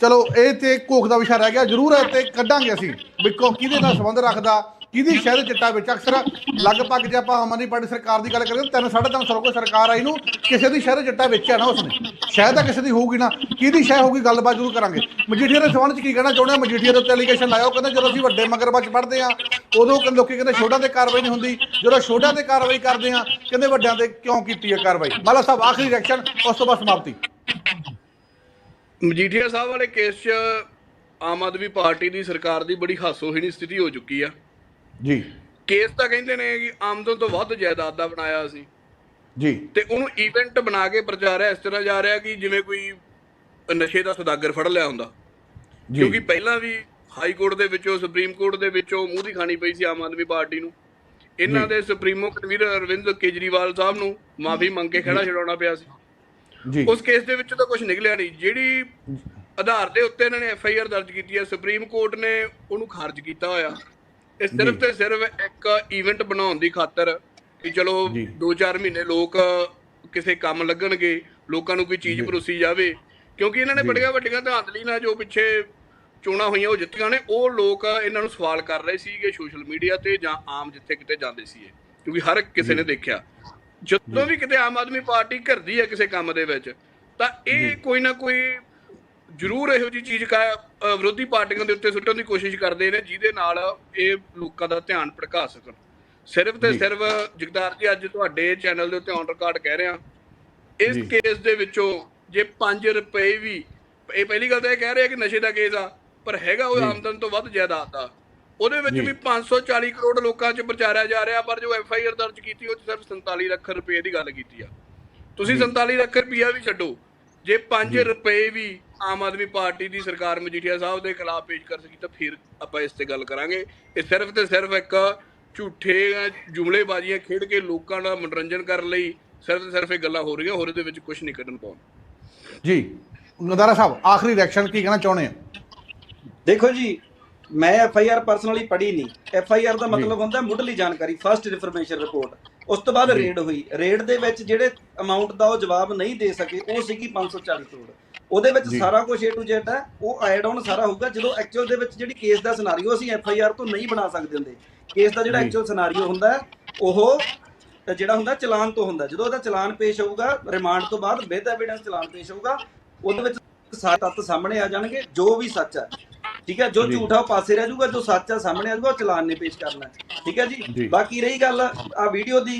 ਚਲੋ, ਇਹ ਤੇ ਕੋਖ ਦਾ ਵਿਸ਼ਾ ਰਹਿ ਗਿਆ, ਜ਼ਰੂਰ ਇਹ ਤੇ ਕੱਢਾਂਗੇ ਅਸੀਂ, ਵੀ ਕਿਹਦੇ ਨਾਲ ਸੰਬੰਧ ਰੱਖਦਾ ਕਿਹਦੀ ਸ਼ਹਿਰ ਚਿੱਟਾ ਵਿੱਚ? ਅਕਸਰ ਲਗਭਗ ਜੇ ਆਪਾਂ ਆਮ ਆਦਮੀ ਪਾਰਟੀ ਸਰਕਾਰ ਦੀ ਗੱਲ ਕਰੀਏ ਤਿੰਨ ਸਾਢੇ ਤਿੰਨ ਸਾਲ ਕੋਈ ਸਰਕਾਰ ਆਈ ਨੂੰ ਕਿਸੇ ਦੀ ਸ਼ਹਿਰ ਚਿੱਟਾ ਵੇਚਿਆ ਨਾ ਉਸਨੇ। ਸ਼ਾਇਦ ਤਾਂ ਕਿਸੇ ਦੀ ਹੋਊਗੀ ਨਾ। ਕਿਹਦੀ ਸ਼ਹਿਰ ਹੋਊਗੀ ਗੱਲਬਾਤ ਜ਼ਰੂਰ ਕਰਾਂਗੇ। ਮਜੀਠੀਆ ਦੇ ਸੰਬੰਧ ਚ ਕੀ ਕਹਿਣਾ ਚਾਹੁੰਦੇ ਆ? ਮਜੀਠੀਆ ਦੇ ਉੱਤੇ ਐਲੀਗੇਸ਼ਨ ਲਾਇਆ, ਉਹ ਕਹਿੰਦੇ ਜਦੋਂ ਅਸੀਂ ਵੱਡੇ ਮਗਰਮੱਛ ਪੜਦੇ ਆ, ਉਦੋਂ ਕਹਿੰਦੇ ਲੋਕੀ ਕਹਿੰਦੇ ਛੋਟਿਆਂ ਤੇ ਕਾਰਵਾਈ ਨਹੀਂ ਹੁੰਦੀ। ਜਦੋਂ ਛੋਟਿਆਂ ਤੇ ਕਾਰਵਾਈ ਕਰਦੇ ਆ, ਕਹਿੰਦੇ ਵੱਡਿਆਂ ਤੇ ਕਿਉਂ ਕੀਤੀ ਹੈ ਕਾਰਵਾਈ? ਮਾਲਾ ਸਾਹਿਬ, ਆਖਰੀ ਰਿਐਕਸ਼ਨ ਉਸ ਤੋਂ ਬਾਅਦ ਸਮਾਪਤੀ। ਮਜੀਠੀਆ ਸਾਹਿਬ ਵਾਲੇ ਕੇਸ 'ਚ ਆਮ ਆਦਮੀ ਪਾਰਟੀ ਦੀ ਸਰਕਾਰ ਦੀ ਬੜੀ ਹਾਸੋਹੀਣੀ ਸਥਿਤੀ ਹੋ ਚੁੱਕੀ ਆ। ਜੀ। ਕੇਸ ਤਾਂ ਕਹਿੰਦੇ ਨੇ ਕਿ ਆਮਦਨ ਤੋਂ ਵੱਧ ਜਾਇਦਾਦ ਦਾ ਬਣਾਇਆ ਸੀ। ਜੀ। ਤੇ ਉਹਨੂੰ ਇਵੈਂਟ ਬਣਾ ਕੇ ਪ੍ਰਚਾਰਿਆ ਇਸ ਤਰ੍ਹਾਂ ਜਾ ਰਿਹਾ ਕਿ ਜਿਵੇਂ ਕੋਈ ਨਸ਼ੇ ਦਾ ਸੌਦਾਗਰ ਫੜ ਲਿਆ ਹੁੰਦਾ। ਜੀ। ਕਿਉਂਕਿ ਪਹਿਲਾਂ ਵੀ ਹਾਈ ਕੋਰਟ ਦੇ ਵਿੱਚੋਂ ਸੁਪਰੀਮ ਕੋਰਟ ਦੇ ਵਿੱਚੋਂ ਮੂੰਹ ਦੀ ਖਾਣੀ ਪਈ ਸੀ ਆਮ ਆਦਮੀ ਪਾਰਟੀ ਨੂੰ। ਇਹਨਾਂ ਦੇ ਸੁਪਰੀਮੋ ਕਨਵੀਨਰ ਅਰਵਿੰਦ ਕੇਜਰੀਵਾਲ ਸਾਹਿਬ ਨੂੰ ਮਾਫੀ ਮੰਗ ਕੇ ਖੜਾ ਛਡਾਉਣਾ ਪਿਆ ਸੀ। ਜੀ। ਉਸ ਕੇਸ ਦੇ ਵਿੱਚ ਤਾਂ ਕੁਝ ਨਿਕਲਿਆ ਨਹੀਂ। ਜਿਹੜੀ ਆਧਾਰ ਦੇ ਉੱਤੇ ਇਹਨਾਂ ਨੇ ਐਫ ਆਈ ਆਰ ਦਰਜ ਕੀਤੀ ਹੈ ਸੁਪਰੀਮ ਕੋਰਟ ਨੇ ਉਹਨੂੰ ਖਾਰਜ ਕੀਤਾ ਹੋਇਆ। ਇਹ ਸਿਰਫ ਤੇ ਸਿਰਫ ਇੱਕ ਇਵੈਂਟ ਬਣਾਉਣ ਦੀ ਖਾਤਰ ਕਿ ਚਲੋ ਜੀ। 2-4 ਮਹੀਨੇ ਲੋਕ ਕਿਸੇ ਕੰਮ ਲੱਗਣਗੇ ਲੋਕਾਂ ਨੂੰ ਕੋਈ ਚੀਜ਼ ਪਰੋਸੀ ਜਾਵੇ ਕਿਉਂਕਿ ਇਹਨਾਂ ਨੇ ਬੜੀਆਂ ਵੱਡੀਆਂ ਧਾਂਦਲੀ ਨਾਲ ਜੋ ਪਿੱਛੇ ਚੋਣਾਂ ਹੋਈਆਂ ਉਹ ਜਿੱਤੀਆਂ ਨੇ ਉਹ ਲੋਕ ਇਹਨਾਂ ਨੂੰ ਸਵਾਲ ਕਰ ਰਹੇ ਸੀਗੇ ਸੋਸ਼ਲ ਮੀਡੀਆ ਤੇ ਜਾਂ ਆਮ ਜਿੱਥੇ ਕਿਤੇ ਜਾਂਦੇ ਸੀ ਇਹ ਕਿਉਂਕਿ ਹਰ ਕਿਸੇ ਨੇ ਦੇਖਿਆ। ਜਦੋਂ ਵੀ ਕਿਤੇ ਆਮ ਆਦਮੀ ਪਾਰਟੀ ਘਰਦੀ ਹੈ ਕਿਸੇ ਕੰਮ ਦੇ ਵਿੱਚ ਤਾਂ ਇਹ ਕੋਈ ਨਾ ਕੋਈ ਜ਼ਰੂਰ ਇਹੋ ਜੀ ਚੀਜ਼ ਕਾ ਵਿਰੋਧੀ ਪਾਰਟੀਆਂ ਦੇ ਉੱਤੇ ਸੁੱਟਣ ਦੀ ਕੋਸ਼ਿਸ਼ ਕਰਦੇ ਨੇ ਜਿਹਦੇ ਨਾਲ ਇਹ ਲੋਕਾਂ ਦਾ ਧਿਆਨ ਭਟਕਾ ਸਕਣ। ਸਿਰਫ ਤੇ ਸਿਰਫ ਜਗਦਾਰ ਜੀ ਅੱਜ ਤੁਹਾਡੇ ਚੈਨਲ ਦੇ ਉੱਤੇ ਔਨ ਰਿਕਾਰਡ ਕਹਿ ਰਿਹਾ। ਇਸ। ਕੇਸ ਦੇ ਵਿੱਚੋਂ ਜੇ 5 ਰੁਪਏ ਵੀ ਇਹ ਪਹਿਲੀ ਗੱਲ ਤਾਂ ਇਹ ਕਹਿ ਰਹੇ ਕਿ ਨਸ਼ੇ ਦਾ ਕੇਸ ਆ ਪਰ ਹੈਗਾ ਉਹ ਆਮਦਨ ਤੋਂ ਵੱਧ ਜਾਇਦਾਦ ਦਾ ਉਹਦੇ ਵਿੱਚ। ਵੀ 540 ਕਰੋੜ ਲੋਕਾਂ 'ਚ ਪ੍ਰਚਾਰਿਆ ਜਾ ਰਿਹਾ ਪਰ ਜੋ ਐਫ ਆਈ ਆਰ ਦਰਜ ਕੀਤੀ ਉਹ 'ਚ ਸਿਰਫ 47 ਲੱਖ ਰੁਪਏ ਦੀ ਗੱਲ ਕੀਤੀ ਆ। ਤੁਸੀਂ 47 ਲੱਖ ਰੁਪਇਆ ਵੀ ਛੱਡੋ। ਜੇ 5 ਰੁਪਏ ਵੀ ਆਮ ਆਦਮੀ ਪਾਰਟੀ ਦੀ ਸਰਕਾਰ ਮਜੀਠੀਆ ਸਾਹਿਬ ਦੇ ਖਿਲਾਫ ਪੇਸ਼ ਕਰ ਸਕੀ ਤਾਂ ਫਿਰ ਆਪਾਂ ਇਸ ਤੇ ਗੱਲ ਕਰਾਂਗੇ। ਇਹ ਸਿਰਫ ਤੇ ਸਿਰਫ ਇੱਕ ਝੂਠੇ ਜੁਮਲੇਬਾਜ਼ੀਆਂ ਖੇਡ ਕੇ ਲੋਕਾਂ ਦਾ ਮਨੋਰੰਜਨ ਕਰਨ ਲਈ ਸਿਰਫ ਤੇ ਸਿਰਫ ਇਹ ਗੱਲਾਂ ਹੋ ਰਹੀਆਂ ਹੋਰ ਇਹਦੇ ਵਿੱਚ ਕੁਝ ਨਹੀਂ ਕੱਢਣ ਪਾਉਣ। ਜੀ ਨਦਾਰਾ ਸਾਹਿਬ ਆਖਰੀ ਰਿਐਕਸ਼ਨ ਕੀ ਕਹਿਣਾ ਚਾਹੁੰਦੇ ਆ? ਦੇਖੋ ਜੀ ਮੈਂ ਐਫ ਆਈ ਆਰ ਪਰਸਨਲੀ ਪੜ੍ਹੀ ਨਹੀਂ। ਐਫ ਆਈ ਆਰ ਦਾ ਮਤਲਬ ਹੁੰਦਾ ਮੁੱਢਲੀ ਜਾਣਕਾਰੀ ਫਰਸਟ ਇਨਫੋਰਮੇਸ਼ਨ ਰਿਪੋਰਟ ਉਸ ਤੋਂ ਬਾਅਦ ਰੇਡ ਹੋਈ। ਰੇਡ ਦੇ ਵਿੱਚ ਜਿਹੜੇ ਅਮਾਉਂਟ ਦਾ ਉਹ ਜਵਾਬ ਨਹੀਂ ਦੇ ਸਕੇ ਉਹ ਸੀਗੀ 540 ਕਰੋੜ। ਉਹਦੇ ਵਿੱਚ। ਸਾਰਾ ਕੁਝ A to Z ਹੈ ਉਹ ਐਡ ਆਨ ਸਾਰਾ ਹੋਊਗਾ ਜਦੋਂ ਐਕਚੁਅਲ ਦੇ ਵਿੱਚ ਜਿਹੜੀ ਕੇਸ ਦਾ ਸਿਨੈਰੀਓ ਅਸੀਂ ਐਫ ਆਈ ਆਰ ਤੋਂ ਨਹੀਂ ਬਣਾ ਸਕਦੇ ਹੁੰਦੇ ਕੇਸ ਦਾ ਜਿਹੜਾ। ਐਕਚੁਅਲ ਸਿਨੈਰੀਓ ਹੁੰਦਾ ਉਹ ਜਿਹੜਾ ਹੁੰਦਾ ਚਲਾਨ ਤੋਂ ਹੁੰਦਾ ਜਦੋਂ ਉਹਦਾ ਚਲਾਨ ਪੇਸ਼ ਹੋਊਗਾ ਰਿਮਾਂਡ ਤੋਂ ਬਾਅਦ ਵਿਦ ਐਵੀਡੈਂਸ ਚਲਾਨ ਪੇਸ਼ ਹੋਊਗਾ ਉਹਦੇ ਵਿੱਚ ਸਾਰੇ ਤੱਤ ਸਾਹਮਣੇ ਆ ਜਾਣਗੇ ਜੋ ਵੀ ਸੱਚ ਹੈ ਠੀਕ ਹੈ ਜੋ। ਝੂਠਾ ਉਹ ਪਾਸੇ ਰਹਿ ਜਾਊਗਾ ਜੋ ਸੱਚ ਹੈ ਸਾਹਮਣੇ ਆ ਜਾਊਗਾ ਉਹ ਚਲਾਨ ਨੇ ਪੇਸ਼ ਕਰਨਾ। ਠੀਕ ਹੈ ਜੀ। ਬਾਕੀ ਰਹੀ ਗੱਲ ਆ ਵੀਡੀਓ ਦੀ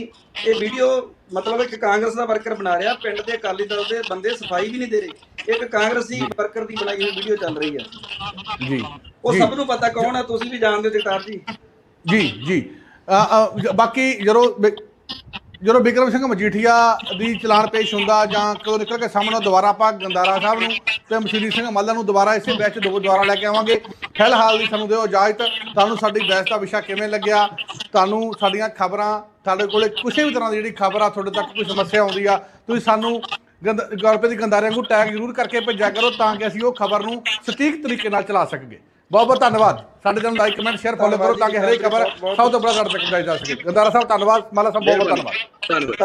ਇਹ ਵੀਡੀਓ ਮਤਲਬ ਇੱਕ ਕਾਂਗਰਸ ਦਾ ਵਰਕਰ ਬਣਾ ਰਿਹਾ ਪਿੰਡ ਦੇ ਅਕਾਲੀ ਦਲ ਦੇ ਬੰਦੇ ਸਫ਼ਾਈ ਵੀ ਨਹੀਂ ਦੇ ਰਹੇ ਇੱਕ ਕਾਂਗਰਸੀ ਵਰਕਰ ਦੀ ਬਣਾਈ ਹੋਈ ਵੀਡੀਓ ਚੱਲ ਰਹੀ ਹੈ ਜੀ ਉਹ। ਸਭ ਨੂੰ ਪਤਾ ਕੌਣ ਹੈ ਤੁਸੀਂ ਵੀ ਜਾਣਦੇ ਹੋ ਜਗਤਾਰ ਜੀ ਜੀ ਜੀ ਬਾਕੀ ਜਦੋਂ ਜਦੋਂ ਬਿਕਰਮ ਸਿੰਘ ਮਜੀਠੀਆ ਦੀ ਚਲਾਨ ਪੇਸ਼ ਹੁੰਦਾ ਜਾਂ ਕਦੋਂ ਨਿਕਲ ਕੇ ਸਾਹਮਣੇ ਦੁਬਾਰਾ ਆਪਾਂ ਗੰਦਾਰਾ ਸਾਹਿਬ ਨੂੰ ਤੇ ਮਸ਼ੀਰੀ ਸਿੰਘ ਮੱਲਾ ਨੂੰ ਦੁਬਾਰਾ ਇਸੇ ਬੈਚ 'ਚ ਦੋ ਦੁਬਾਰਾ ਲੈ ਕੇ ਆਵਾਂਗੇ। ਫਿਲਹਾਲ ਦੀ ਸਾਨੂੰ ਦਿਓ ਇਜਾਜ਼ਤ। ਤੁਹਾਨੂੰ ਸਾਡੀ ਬਹਿਸ ਦਾ ਵਿਸ਼ਾ ਕਿਵੇਂ ਲੱਗਿਆ? ਤੁਹਾਨੂੰ ਸਾਡੀਆਂ ਖਬਰਾਂ ਸਾਡੇ ਕੋਲੇ ਕਿਸੇ ਵੀ ਤਰ੍ਹਾਂ ਦੀ ਜਿਹੜੀ ਖਬਰ ਆ, ਤੁਹਾਡੇ ਤੱਕ ਕੋਈ ਸਮੱਸਿਆ ਆਉਂਦੀ ਆ, ਤੁਸੀਂ ਸਾਨੂੰ ਗੰਦ ਗੁਰਪ੍ਰੀਤ ਦੀ ਗੰਦਾਰਿਆਂ ਨੂੰ ਟੈਗ ਜ਼ਰੂਰ ਕਰਕੇ ਭੇਜਿਆ ਕਰੋ ਤਾਂ ਕਿ ਅਸੀਂ ਉਹ ਖਬਰ ਨੂੰ ਸਟੀਕ ਤਰੀਕੇ ਨਾਲ ਚਲਾ ਸਕੀਏ। ਬਹੁਤ ਬਹੁਤ ਧੰਨਵਾਦ। ਸਾਡੇ channel like comment share follow ਕਰੋ ਤਾਂ ਕਿ ਹਰੇਕ ਖਬਰ ਸਭ ਤੋਂ ਪਹਿਲਾਂ ਤੁਹਾਡੇ ਤੱਕ ਪਹੁੰਚਾਈ ਜਾ ਸਕੇ। ਗੰਦਾਰਾ ਸਾਹਿਬ ਧੰਨਵਾਦ। ਮਾਲਾ ਸਾਹਿਬ ਬਹੁਤ ਬਹੁਤ ਧੰਨਵਾਦ। ਧੰਨਵਾਦ।